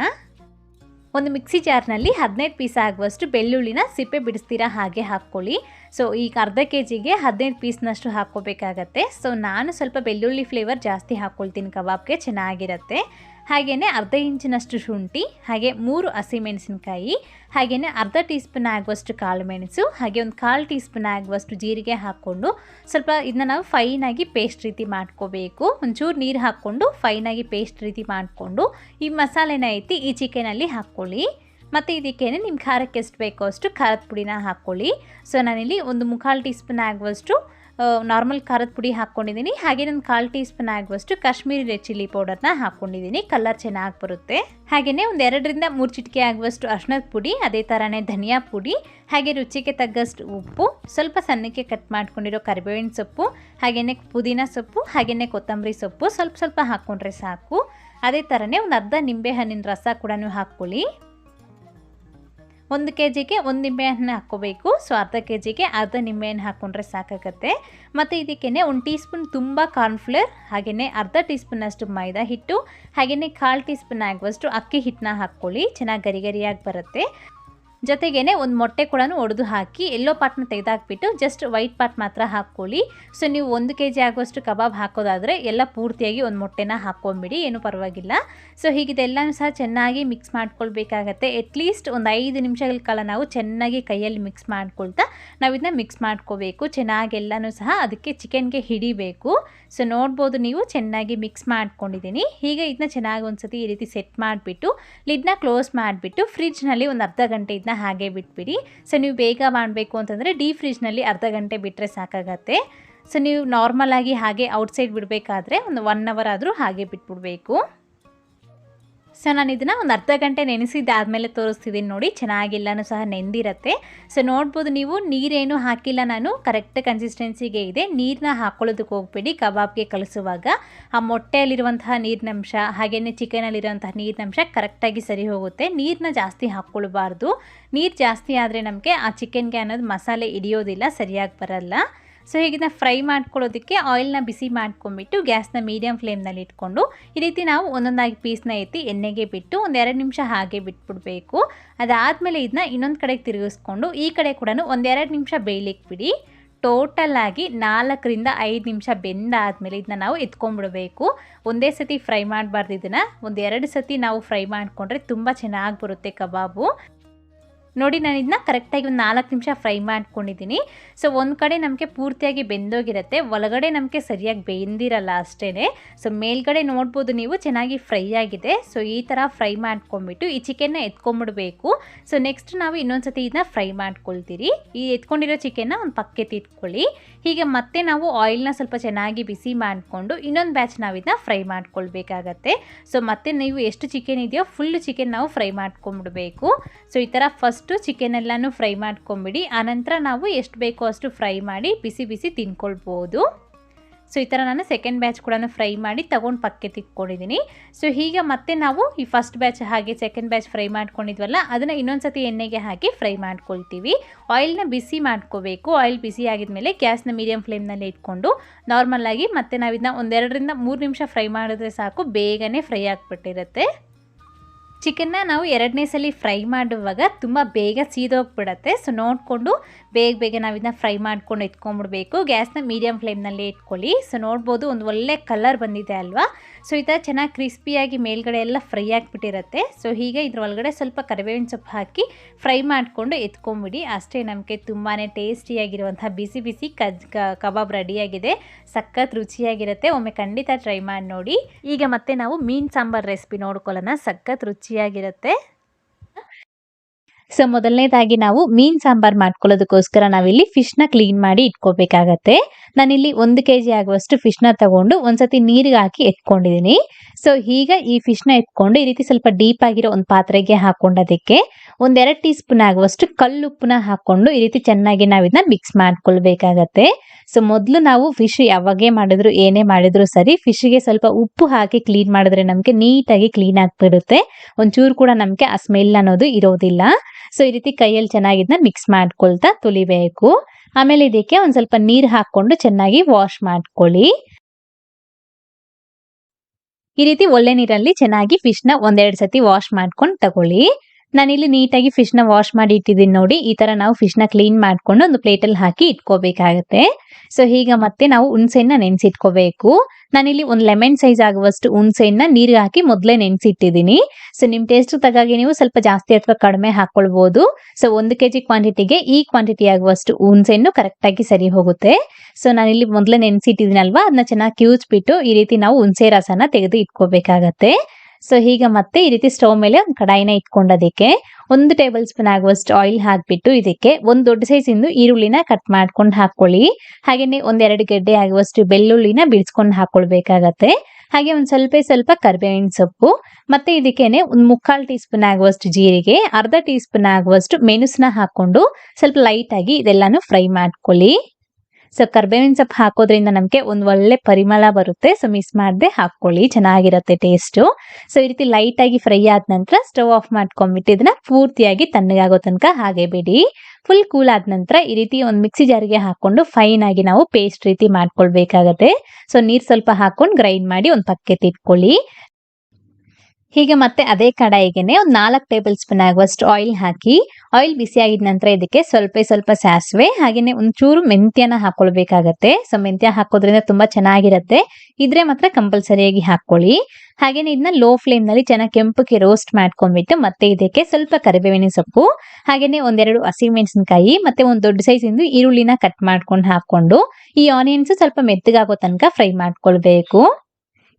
S1: ಒಂದು ಮಿಕ್ಸಿ ಜಾರ್ನಲ್ಲಿ ಹದಿನೈದು ಪೀಸ್ ಆಗುವಷ್ಟು ಬೆಳ್ಳುಳ್ಳಿನ ಸಿಪ್ಪೆ ಬಿಡಿಸ್ತೀರಾ ಹಾಗೆ ಹಾಕ್ಕೊಳ್ಳಿ. ಸೊ ಈಗ ಅರ್ಧ ಕೆ ಜಿಗೆ ಹದಿನೈದು ಪೀಸ್ನಷ್ಟು ಹಾಕ್ಕೋಬೇಕಾಗತ್ತೆ. ಸೊ ನಾನು ಸ್ವಲ್ಪ ಬೆಳ್ಳುಳ್ಳಿ ಫ್ಲೇವರ್ ಜಾಸ್ತಿ ಹಾಕ್ಕೊಳ್ತೀನಿ ಕಬಾಬ್ಗೆ, ಚೆನ್ನಾಗಿರುತ್ತೆ. ಹಾಗೆಯೇ ಅರ್ಧ ಇಂಚಿನಷ್ಟು ಶುಂಠಿ, ಹಾಗೆ ಮೂರು ಹಸಿಮೆಣಸಿನಕಾಯಿ ಹಾಗೆಯೇ ಅರ್ಧ ಟೀ ಸ್ಪೂನ್ ಆಗುವಷ್ಟು ಕಾಳು ಮೆಣಸು, ಹಾಗೆ ಒಂದು ಕಾಲು ಟೀ ಸ್ಪೂನ್ ಆಗುವಷ್ಟು ಜೀರಿಗೆ ಹಾಕ್ಕೊಂಡು ಸ್ವಲ್ಪ ಇದನ್ನ ನಾವು ಫೈನಾಗಿ ಪೇಸ್ಟ್ ರೀತಿ ಮಾಡ್ಕೋಬೇಕು. ಒಂಚೂರು ನೀರು ಹಾಕ್ಕೊಂಡು ಫೈನಾಗಿ ಪೇಸ್ಟ್ ರೀತಿ ಮಾಡಿಕೊಂಡು ಈ ಮಸಾಲೆನ ಐತಿ ಈ ಚಿಕನಲ್ಲಿ ಹಾಕ್ಕೊಳ್ಳಿ ಮತ್ತು ಇದಕ್ಕೇನೆ ನಿಮ್ಮ ಖಾರಕ್ಕೆ ಎಷ್ಟು ಬೇಕೋ ಅಷ್ಟು ಖಾರದ ಪುಡಿನ ಹಾಕ್ಕೊಳ್ಳಿ ಸೊ ನಾನಿಲ್ಲಿ ಒಂದು ಮುಖಾಲು ಟೀ ಸ್ಪೂನ್ ಆಗುವಷ್ಟು ನಾರ್ಮಲ್ ಖಾರದ ಪುಡಿ ಹಾಕ್ಕೊಂಡಿದ್ದೀನಿ. ಹಾಗೆ ನಾನು ಕಾಲು ಟೀ ಸ್ಪೂನ್ ಆಗುವಷ್ಟು ಕಾಶ್ಮೀರಿ ರೆಡ್ ಚಿಲ್ಲಿ ಪೌಡರ್ನ ಹಾಕ್ಕೊಂಡಿದ್ದೀನಿ. ಕಲರ್ ಚೆನ್ನಾಗಿ ಬರುತ್ತೆ. ಹಾಗೆಯೇ ಒಂದು ಎರಡರಿಂದ ಮೂರು ಚಿಟಿಕೆ ಆಗುವಷ್ಟು ಅರ್ಶಿನದ ಪುಡಿ, ಅದೇ ಥರನೇ ಧನಿಯಾ ಪುಡಿ, ಹಾಗೆ ರುಚಿಗೆ ತಗ್ಗಷ್ಟು ಉಪ್ಪು, ಸ್ವಲ್ಪ ಸಣ್ಣಕ್ಕೆ ಕಟ್ ಮಾಡ್ಕೊಂಡಿರೋ ಕರಿಬೇವಿನ ಸೊಪ್ಪು ಹಾಗೆಯೇ ಪುದೀನ ಸೊಪ್ಪು ಹಾಗೆಯೇ ಕೊತ್ತಂಬರಿ ಸೊಪ್ಪು ಸ್ವಲ್ಪ ಸ್ವಲ್ಪ ಹಾಕ್ಕೊಂಡ್ರೆ ಸಾಕು. ಅದೇ ಥರನೇ ಒಂದು ಅರ್ಧ ನಿಂಬೆ ಹಣ್ಣಿನ ರಸ ಕೂಡ ಹಾಕ್ಕೊಳ್ಳಿ. ಒಂದು ಕೆ ಜಿಗೆ ಒಂದು ನಿಂಬೆಹಣ್ಣು ಹಾಕ್ಕೋಬೇಕು. ಸೊ ಅರ್ಧ ಕೆ ಜಿಗೆ ಅರ್ಧ ನಿಂಬೆಹಣ್ಣು ಹಾಕ್ಕೊಂಡ್ರೆ ಸಾಕಾಗತ್ತೆ. ಮತ್ತು ಇದಕ್ಕೇ ಒಂದು ಟೀ ಸ್ಪೂನ್ ತುಂಬ ಕಾರ್ನ್ಫ್ಲೇರ್ ಹಾಗೆಯೇ ಅರ್ಧ ಟೀ ಸ್ಪೂನಷ್ಟು ಮೈದಾ ಹಿಟ್ಟು ಹಾಗೆಯೇ ಕಾಲು ಟೀ ಸ್ಪೂನ್ ಆಗುವಷ್ಟು ಅಕ್ಕಿ ಹಿಟ್ಟನ್ನ ಹಾಕ್ಕೊಳ್ಳಿ. ಚೆನ್ನಾಗಿ ಗರಿಗರಿಯಾಗಿ ಬರುತ್ತೆ. ಜೊತೆಗೇ ಒಂದು ಮೊಟ್ಟೆ ಕೂಡ ಒಡೆದು ಹಾಕಿ, ಎಲ್ಲೋ ಪಾರ್ಟ್ನ ತೆಗೆದಾಕ್ಬಿಟ್ಟು ಜಸ್ಟ್ ವೈಟ್ ಪಾರ್ಟ್ ಮಾತ್ರ ಹಾಕ್ಕೊಳ್ಳಿ. ಸೊ ನೀವು ಒಂದು ಕೆ ಜಿ ಆಗುವಷ್ಟು ಕಬಾಬ್ ಹಾಕೋದಾದರೆ ಎಲ್ಲ ಪೂರ್ತಿಯಾಗಿ ಒಂದು ಮೊಟ್ಟೆನ ಹಾಕ್ಕೊಂಬಿಡಿ, ಏನೂ ಪರವಾಗಿಲ್ಲ. ಸೊ ಹೀಗಿದೆಲ್ಲನೂ ಸಹ ಚೆನ್ನಾಗಿ ಮಿಕ್ಸ್ ಮಾಡ್ಕೊಳ್ಬೇಕಾಗತ್ತೆ. ಅಟ್ಲೀಸ್ಟ್ ಒಂದು ಐದು ನಿಮಿಷಗಳ ಕಾಲ ನಾವು ಚೆನ್ನಾಗಿ ಕೈಯಲ್ಲಿ ಮಿಕ್ಸ್ ಮಾಡ್ಕೊಳ್ತಾ ನಾವು ಇದನ್ನ ಮಿಕ್ಸ್ ಮಾಡ್ಕೋಬೇಕು. ಚೆನ್ನಾಗಿ ಎಲ್ಲನೂ ಸಹ ಅದಕ್ಕೆ ಚಿಕನ್ಗೆ ಹಿಡಿಬೇಕು. ಸೊ ನೋಡ್ಬೋದು ನೀವು ಚೆನ್ನಾಗಿ ಮಿಕ್ಸ್ ಮಾಡ್ಕೊಂಡಿದ್ದೀನಿ. ಹೀಗೆ ಇದನ್ನ ಚೆನ್ನಾಗಿ ಒಂದ್ಸತಿ ಈ ರೀತಿ ಸೆಟ್ ಮಾಡಿಬಿಟ್ಟು ಲಿಡ್ನ ಕ್ಲೋಸ್ ಮಾಡಿಬಿಟ್ಟು ಫ್ರಿಡ್ಜ್ನಲ್ಲಿ ಒಂದು ಅರ್ಧ ಗಂಟೆ ಇದನ್ನ ಹಾಗೆ ಬಿಟ್ಬಿಡಿ. ಸೊ ನೀವು ಬೇಗ ಮಾಡಬೇಕು ಅಂತಂದರೆ ಡೀ ಫ್ರಿಜ್ನಲ್ಲಿ ಅರ್ಧ ಗಂಟೆ ಬಿಟ್ಟರೆ ಸಾಕಾಗತ್ತೆ. ಸೊ ನೀವು ನಾರ್ಮಲಾಗಿ ಹಾಗೆ ಔಟ್ಸೈಡ್ ಬಿಡಬೇಕಾದ್ರೆ ಒಂದು ಒನ್ ಅವರ್ ಆದರೂ ಹಾಗೆ ಬಿಟ್ಬಿಡಬೇಕು. ಸೊ ನಾನು ಇದನ್ನು ಒಂದು ಅರ್ಧ ಗಂಟೆ ನೆನೆಸಿದ್ದಾದಮೇಲೆ ತೋರಿಸ್ತಿದ್ದೀನಿ ನೋಡಿ, ಚೆನ್ನಾಗಿಲ್ಲನೂ ಸಹ ನೆಂದಿರತ್ತೆ. ಸೊ ನೋಡ್ಬೋದು ನೀವು, ನೀರೇನು ಹಾಕಿಲ್ಲ ನಾನು ಕರೆಕ್ಟ್ ಕನ್ಸಿಸ್ಟೆನ್ಸಿಗೆ ಇದೆ. ನೀರನ್ನ ಹಾಕ್ಕೊಳ್ಳೋದಕ್ಕೆ ಹೋಗ್ಬೇಡಿ, ಕಬಾಬ್ಗೆ ಕಲಿಸುವಾಗ. ಆ ಮೊಟ್ಟೆಯಲ್ಲಿರುವಂತಹ ನೀರಿನಂಶ, ಹಾಗೆಯೇ ಚಿಕನಲ್ಲಿರುವಂತಹ ನೀರಿನಂಶ ಕರೆಕ್ಟಾಗಿ ಸರಿ ಹೋಗುತ್ತೆ. ನೀರನ್ನ ಜಾಸ್ತಿ ಹಾಕ್ಕೊಳ್ಬಾರ್ದು. ನೀರು ಜಾಸ್ತಿ ಆದರೆ ನಮಗೆ ಆ ಚಿಕನ್ಗೆ ಅನ್ನೋದು ಮಸಾಲೆ ಹಿಡಿಯೋದಿಲ್ಲ, ಸರಿಯಾಗಿ ಬರಲ್ಲ. ಸೊ ಹೀಗಿನ ಫ್ರೈ ಮಾಡ್ಕೊಳ್ಳೋದಕ್ಕೆ ಆಯಿಲ್ನ ಬಿಸಿ ಮಾಡ್ಕೊಂಡ್ಬಿಟ್ಟು ಗ್ಯಾಸ್ನ ಮೀಡಿಯಮ್ ಫ್ಲೇಮ್ನಲ್ಲಿ ಇಟ್ಕೊಂಡು ಈ ರೀತಿ ನಾವು ಒಂದೊಂದಾಗಿ ಪೀಸ್ನ ಎತ್ತಿ ಎಣ್ಣೆಗೆ ಬಿಟ್ಟು ಒಂದೆರಡು ನಿಮಿಷ ಹಾಗೆ ಬಿಟ್ಬಿಡಬೇಕು. ಅದಾದಮೇಲೆ ಇದನ್ನ ಇನ್ನೊಂದು ಕಡೆಗೆ ತಿರುಗಿಸ್ಕೊಂಡು ಈ ಕಡೆ ಕೂಡ ಒಂದೆರಡು ನಿಮಿಷ ಬೇಯಲಿಕ್ಕೆ ಬಿಡಿ ಟೋಟಲ್ ಆಗಿ ನಾಲ್ಕರಿಂದ ಐದು ನಿಮಿಷ ಬೆಂದಾದಮೇಲೆ ಇದನ್ನ ನಾವು ಎತ್ಕೊಂಡ್ಬಿಡಬೇಕು ಒಂದೇ ಸತಿ ಫ್ರೈ ಮಾಡಬಾರ್ದು ಇದನ್ನು. ಒಂದೆರಡು ಸತಿ ನಾವು ಫ್ರೈ ಮಾಡಿಕೊಂಡ್ರೆ ತುಂಬ ಚೆನ್ನಾಗಿ ಬರುತ್ತೆ ಕಬಾಬು. ನೋಡಿ, ನಾನು ಇದನ್ನ ಕರೆಕ್ಟಾಗಿ ಒಂದು ನಾಲ್ಕು ನಿಮಿಷ ಫ್ರೈ ಮಾಡ್ಕೊಂಡಿದ್ದೀನಿ ಸೊ ಒಂದು ಕಡೆ ನಮಗೆ ಪೂರ್ತಿಯಾಗಿ ಬೆಂದೋಗಿರುತ್ತೆ. ಒಳಗಡೆ ನಮಗೆ ಸರಿಯಾಗಿ ಬೆಂದಿರಲ್ಲ ಅಷ್ಟೇ ಸೊ ಮೇಲ್ಗಡೆ ನೋಡ್ಬೋದು ನೀವು, ಚೆನ್ನಾಗಿ ಫ್ರೈ ಆಗಿದೆ. ಸೊ ಈ ಥರ ಫ್ರೈ ಮಾಡ್ಕೊಂಬಿಟ್ಟು ಈ ಚಿಕೆನ್ನ ಎತ್ಕೊಂಬಿಡಬೇಕು ಸೊ ನೆಕ್ಸ್ಟ್ ನಾವು ಇನ್ನೊಂದು ಸತಿ ಇದನ್ನ ಫ್ರೈ ಮಾಡ್ಕೊಳ್ತೀರಿ. ಈ ಎತ್ಕೊಂಡಿರೋ ಚಿಕೆನ್ನ ಒಂದು ಪಕ್ಕಕ್ಕೆ ತಿಟ್ಕೊಳ್ಳಿ ಹೀಗೆ ಮತ್ತೆ ನಾವು ಆಯಿಲ್ನ ಸ್ವಲ್ಪ ಚೆನ್ನಾಗಿ ಬಿಸಿ ಮಾಡಿಕೊಂಡು ಇನ್ನೊಂದು ಬ್ಯಾಚ್ ನಾವು ಇದನ್ನ ಫ್ರೈ ಮಾಡ್ಕೊಳ್ಬೇಕಾಗತ್ತೆ. ಸೊ ಮತ್ತೆ ನೀವು ಎಷ್ಟು ಚಿಕನ್ ಇದೆಯೋ ಫುಲ್ ಚಿಕನ್ ನಾವು ಫ್ರೈ ಮಾಡ್ಕೊಂಬಿಡ್ಬೇಕು ಸೊ ಈ ಥರ ಫಸ್ಟು ಚಿಕನ್ ಎಲ್ಲನೂ ಫ್ರೈ ಮಾಡ್ಕೊಂಬಿಡಿ. ಆನಂತರ ನಾವು ಎಷ್ಟು ಬೇಕೋ ಅಷ್ಟು ಫ್ರೈ ಮಾಡಿ ಬಿಸಿ ಬಿಸಿ ತಿನ್ಕೊಳ್ಬೋದು. ಸೊ ಈ ಥರ ನಾನು ಸೆಕೆಂಡ್ ಬ್ಯಾಚ್ ಕೂಡ ಫ್ರೈ ಮಾಡಿ ತೊಗೊಂಡು ಪಕ್ಕೆ ತಿಕ್ಕೊಂಡಿದ್ದೀನಿ ಸೊ ಹೀಗೆ ಮತ್ತೆ ನಾವು ಈ ಫಸ್ಟ್ ಬ್ಯಾಚ್ ಹಾಗೆ ಸೆಕೆಂಡ್ ಬ್ಯಾಚ್ ಫ್ರೈ ಮಾಡ್ಕೊಂಡಿದ್ವಲ್ಲ, ಅದನ್ನು ಇನ್ನೊಂದು ಸತಿ ಎಣ್ಣೆಗೆ ಹಾಕಿ ಫ್ರೈ ಮಾಡ್ಕೊಳ್ತೀವಿ. ಆಯಿಲ್ನ ಬಿಸಿ ಮಾಡ್ಕೋಬೇಕು. ಆಯಿಲ್ ಬಿಸಿ ಆಗಿದ್ಮೇಲೆ ಗ್ಯಾಸ್ನ ಮೀಡಿಯಮ್ ಫ್ಲೇಮ್ನಲ್ಲಿ ಇಟ್ಕೊಂಡು ನಾರ್ಮಲಾಗಿ ಮತ್ತೆ ನಾವು ಇದನ್ನ ಒಂದೆರಡರಿಂದ ಮೂರು ನಿಮಿಷ ಫ್ರೈ ಮಾಡಿದ್ರೆ ಸಾಕು, ಬೇಗನೆ ಫ್ರೈ ಆಗಿಬಿಟ್ಟಿರುತ್ತೆ. ಚಿಕನ್ನ ನಾವು ಎರಡನೇ ಸಲ ಫ್ರೈ ಮಾಡುವಾಗ ತುಂಬ ಬೇಗ ಸೀದೋಗ್ಬಿಡತ್ತೆ. ಸೊ ನೋಡಿಕೊಂಡು ಬೇಗ ಬೇಗ ನಾವು ಇದನ್ನ ಫ್ರೈ ಮಾಡ್ಕೊಂಡು ಎತ್ಕೊಂಡ್ಬಿಡ್ಬೇಕು ಗ್ಯಾಸ್ನ ಮೀಡಿಯಮ್ ಫ್ಲೇಮ್ನಲ್ಲಿ ಇಟ್ಕೊಳ್ಳಿ. ಸೊ, ನೋಡ್ಬೋದು ಒಂದು ಒಳ್ಳೆ ಕಲರ್ ಬಂದಿದೆ ಅಲ್ವಾ? ಸೊ, ಈ ಥರ ಚೆನ್ನಾಗಿ ಕ್ರಿಸ್ಪಿಯಾಗಿ ಮೇಲ್ಗಡೆ ಎಲ್ಲ ಫ್ರೈ ಆಗಿಬಿಟ್ಟಿರುತ್ತೆ. ಸೊ, ಹೀಗೆ ಇದ್ರ ಒಳಗಡೆ ಸ್ವಲ್ಪ ಕರಿಬೇವಿನ ಸೊಪ್ಪು ಹಾಕಿ ಫ್ರೈ ಮಾಡಿಕೊಂಡು ಎತ್ಕೊಂಬಿಡಿ. ಅಷ್ಟೇ ನಮಗೆ ತುಂಬಾ ಟೇಸ್ಟಿಯಾಗಿರುವಂಥ ಬಿಸಿ ಬಿಸಿ ಕಜ್ ಕಬಾಬ್ ರೆಡಿಯಾಗಿದೆ. ಸಖತ್ ರುಚಿಯಾಗಿರುತ್ತೆ. ಒಮ್ಮೆ ಖಂಡಿತ ಟ್ರೈ ಮಾಡಿ ನೋಡಿ. ಈಗ ಮತ್ತೆ ನಾವು ಮೀನು ಸಾಂಬಾರ್ ರೆಸಿಪಿ ನೋಡ್ಕೊಳ್ಳೋಣ. ಸಖತ್ ರುಚಿಯಾಗಿರುತ್ತೆ. ಸೊ ಮೊದಲನೇದಾಗಿ ನಾವು ಮೀನ್ ಸಾಂಬಾರ್ ಮಾಡ್ಕೊಳ್ಳೋದಕ್ಕೋಸ್ಕರ ನಾವಿಲ್ಲಿ ಫಿಶ್ನ ಕ್ಲೀನ್ ಮಾಡಿ ಇಟ್ಕೋಬೇಕಾಗತ್ತೆ. ನಾನಿಲ್ಲಿ ಒಂದು ಕೆ ಜಿ ಆಗುವಷ್ಟು ಫಿಶ್ನ ತಗೊಂಡು ಒಂದ್ಸತಿ ನೀರಿಗೆ ಹಾಕಿ ಎತ್ಕೊಂಡಿದ್ದೀನಿ ಸೊ ಈಗ ಈ ಫಿಶ್ನ ಎತ್ಕೊಂಡು ಈ ರೀತಿ ಸ್ವಲ್ಪ ಡೀಪ್ ಆಗಿರೋ ಒಂದು ಪಾತ್ರೆಗೆ ಹಾಕೊಂಡೋದಕ್ಕೆ ಒಂದೆರಡು ಟೀ ಸ್ಪೂನ್ ಆಗುವಷ್ಟು ಕಲ್ಲುಪ್ಪನ್ನ ಹಾಕೊಂಡು ಈ ರೀತಿ ಚೆನ್ನಾಗಿ ನಾವು ಇದನ್ನ ಮಿಕ್ಸ್ ಮಾಡ್ಕೊಳ್ಬೇಕಾಗತ್ತೆ. ಸೊ ಮೊದಲು ನಾವು ಫಿಶ್ ಯಾವಾಗೇ ಮಾಡಿದ್ರು, ಏನೇ ಮಾಡಿದ್ರು ಸರಿ ಫಿಶ್ಗೆ ಸ್ವಲ್ಪ ಉಪ್ಪು ಹಾಕಿ ಕ್ಲೀನ್ ಮಾಡಿದ್ರೆ ನಮಗೆ ನೀಟಾಗಿ ಕ್ಲೀನ್ ಆಗಿಬಿಡುತ್ತೆ ಒಂಚೂರು ಕೂಡ ನಮಗೆ ಆ ಸ್ಮೆಲ್ ಅನ್ನೋದು ಇರೋದಿಲ್ಲ. ಸೊ ಈ ರೀತಿ ಕೈಯಲ್ಲಿ ಚೆನ್ನಾಗಿ ಇದನ್ನ ಮಿಕ್ಸ್ ಮಾಡ್ಕೊಳ್ತಾ ತುಲಿಬೇಕು ಆಮೇಲೆ ಇದಕ್ಕೆ ಒಂದ್ ಸ್ವಲ್ಪ ನೀರು ಹಾಕೊಂಡು ಚೆನ್ನಾಗಿ ವಾಶ್ ಮಾಡ್ಕೊಳ್ಳಿ. ಈ ರೀತಿ ಒಳ್ಳೆ ನೀರಲ್ಲಿ ಚೆನ್ನಾಗಿ ಫಿಶ್ನ ಒಂದೆರಡು ಸತಿ ವಾಶ್ ಮಾಡ್ಕೊಂಡು ತಗೊಳ್ಳಿ. ನಾನಿಲ್ಲಿ ನೀಟಾಗಿ ಫಿಶ್ನ ವಾಶ್ ಮಾಡಿ ಇಟ್ಟಿದ್ದೀನಿ ನೋಡಿ. ಈ ತರ ನಾವು ಫಿಶ್ನ ಕ್ಲೀನ್ ಮಾಡ್ಕೊಂಡು ಒಂದು ಪ್ಲೇಟಲ್ಲಿ ಹಾಕಿ ಇಟ್ಕೋಬೇಕಾಗತ್ತೆ. ಸೊ ಈಗ ಮತ್ತೆ ನಾವು ಹುಣಸೆಹಣ್ಣ ನೆನೆಸಿಟ್ಕೋಬೇಕು. ನಾನಿಲ್ಲಿ ಒಂದು ಲೆಮನ್ ಸೈಜ್ ಆಗುವಷ್ಟು ಹುಣ್ಸೆಹಣ್ಣ ನೀರಿಗೆ ಹಾಕಿ ಮೊದಲೇ ನೆನೆಸಿಟ್ಟಿದ್ದೀನಿ. ಸೊ ನಿಮ್ಮ ಟೇಸ್ಟ್ ತಗಾಗಿ ನೀವು ಸ್ವಲ್ಪ ಜಾಸ್ತಿ ಅಥವಾ ಕಡಿಮೆ ಹಾಕೊಳ್ಬಹುದು ಸೊ ಒಂದು ಕೆ ಜಿ ಕ್ವಾಂಟಿಟಿಗೆ ಈ ಕ್ವಾಂಟಿಟಿ ಆಗುವಷ್ಟು ಹುಣಸೆಹಣ್ಣು ಕರೆಕ್ಟಾಗಿ ಸರಿ ಹೋಗುತ್ತೆ. ಸೊ ನಾನಿಲ್ಲಿ ಮೊದಲೇ ನೆನೆಸಿಟ್ಟಿದ್ದೀನಲ್ವಾ? ಅದನ್ನ ಚೆನ್ನಾಗಿ ಕ್ಯೂಚ್ಬಿಟ್ಟು ಈ ರೀತಿ ನಾವು ಹುಣಸೆ ರಸನ ತೆಗೆದು ಇಟ್ಕೋಬೇಕಾಗತ್ತೆ. ಸೊ ಈಗ ಮತ್ತೆ ಈ ರೀತಿ ಸ್ಟವ್ ಮೇಲೆ ಒಂದು ಕಡಾಯಿನ ಇಟ್ಕೊಂಡೋದಕ್ಕೆ, ಒಂದು ಟೇಬಲ್ ಸ್ಪೂನ್ ಆಗುವಷ್ಟು ಆಯಿಲ್ ಹಾಕ್ಬಿಟ್ಟು ಇದಕ್ಕೆ ಒಂದು ದೊಡ್ಡ ಸೈಜ್ ಈರುಳ್ಳಿನ ಕಟ್ ಮಾಡ್ಕೊಂಡು ಹಾಕೊಳ್ಳಿ ಹಾಗೇನೆ ಒಂದೆರಡು ಗೆಡ್ಡೆ ಆಗುವಷ್ಟು ಬೆಳ್ಳುಳ್ಳಿನ ಬಿಡಿಸ್ಕೊಂಡು ಹಾಕೊಳ್ಬೇಕಾಗತ್ತೆ ಹಾಗೆ ಒಂದ್ ಸ್ವಲ್ಪ ಸ್ವಲ್ಪ ಕರಿಬೇವಿನ ಸೊಪ್ಪು, ಮತ್ತೆ ಇದಕ್ಕೇನೆ ಒಂದು ಮುಕ್ಕಾಲು ಟೀ ಸ್ಪೂನ್ ಆಗುವಷ್ಟು ಜೀರಿಗೆ, ಅರ್ಧ ಟೀ ಸ್ಪೂನ್ ಆಗುವಷ್ಟು ಮೆಣಸನ್ನ ಹಾಕೊಂಡು ಸ್ವಲ್ಪ ಲೈಟ್ ಆಗಿ ಇದೆಲ್ಲಾನು ಫ್ರೈ ಮಾಡ್ಕೊಳ್ಳಿ. ಸೊ ಕರ್ಬೇವಿನ ಸೊಪ್ಪು ಹಾಕೋದ್ರಿಂದ ನಮಗೆ ಒಂದು ಒಳ್ಳೆ ಪರಿಮಳ ಬರುತ್ತೆ. ಸೊ ಮಿಸ್ ಮಾಡದೆ ಹಾಕೊಳ್ಳಿ ಚೆನ್ನಾಗಿರುತ್ತೆ ಟೇಸ್ಟು ಸೊ ಈ ರೀತಿ ಲೈಟ್ ಆಗಿ ಫ್ರೈ ಆದ ನಂತರ ಸ್ಟವ್ ಆಫ್ ಮಾಡ್ಕೊಂಡ್ಬಿಟ್ಟು ಇದನ್ನ ಪೂರ್ತಿಯಾಗಿ ತಣ್ಣಗಾಗೋ ತನಕ ಹಾಗೆ ಬಿಡಿ. ಫುಲ್ ಕೂಲ್ ಆದ ನಂತರ ಈ ರೀತಿ ಒಂದು ಮಿಕ್ಸಿ ಜಾರಿಗೆ ಹಾಕೊಂಡು ಫೈನ್ ಆಗಿ ನಾವು ಪೇಸ್ಟ್ ರೀತಿ ಮಾಡ್ಕೊಳ್ಬೇಕಾಗತ್ತೆ. ಸೊ ನೀರ್ ಸ್ವಲ್ಪ ಹಾಕೊಂಡು ಗ್ರೈಂಡ್ ಮಾಡಿ ಒಂದು ಪಕ್ಕಕ್ಕೆ ಇಟ್ಕೊಳ್ಳಿ. ಹೀಗೆ ಮತ್ತೆ ಅದೇ ಕಡಾಯಿಗೆನೆ ಒಂದು ನಾಲ್ಕು ಟೇಬಲ್ ಸ್ಪೂನ್ ಆಗುವಷ್ಟು ಆಯಿಲ್ ಹಾಕಿ ಆಯಿಲ್ ಬಿಸಿ ಆಗಿದ ನಂತರ ಇದಕ್ಕೆ ಸ್ವಲ್ಪ ಸ್ವಲ್ಪ ಸಾಸಿವೆ, ಹಾಗೇನೆ ಒಂಚೂರು ಮೆಂತ್ಯನ ಹಾಕೊಳ್ಬೇಕಾಗತ್ತೆ. ಸೊ ಮೆಂತ್ಯ ಹಾಕೋದ್ರಿಂದ ತುಂಬಾ ಚೆನ್ನಾಗಿರುತ್ತೆ. ಇದ್ರೆ ಮಾತ್ರ ಕಂಪಲ್ಸರಿಯಾಗಿ ಹಾಕೊಳ್ಳಿ ಹಾಗೇನೆ ಇದನ್ನ ಲೋ ಫ್ಲೇಮ್ನಲ್ಲಿ ಚೆನ್ನಾಗಿ ಕೆಂಪಕ್ಕೆ ರೋಸ್ಟ್ ಮಾಡ್ಕೊಂಡ್ಬಿಟ್ಟು ಮತ್ತೆ ಇದಕ್ಕೆ ಸ್ವಲ್ಪ ಕರಿಬೇವಿನ ಸೊಪ್ಪು, ಹಾಗೇನೆ ಒಂದೆರಡು ಹಸಿಮೆಣಸಿನಕಾಯಿ ಮತ್ತೆ ಒಂದು ದೊಡ್ಡ ಸೈಜ್ ಈರುಳ್ಳಿನ ಕಟ್ ಮಾಡ್ಕೊಂಡು ಹಾಕೊಂಡು ಈ ಆನಿಯನ್ಸ್ ಸ್ವಲ್ಪ ಮೆತ್ತಗಾಗೋ ತನಕ ಫ್ರೈ ಮಾಡ್ಕೊಳ್ಬೇಕು.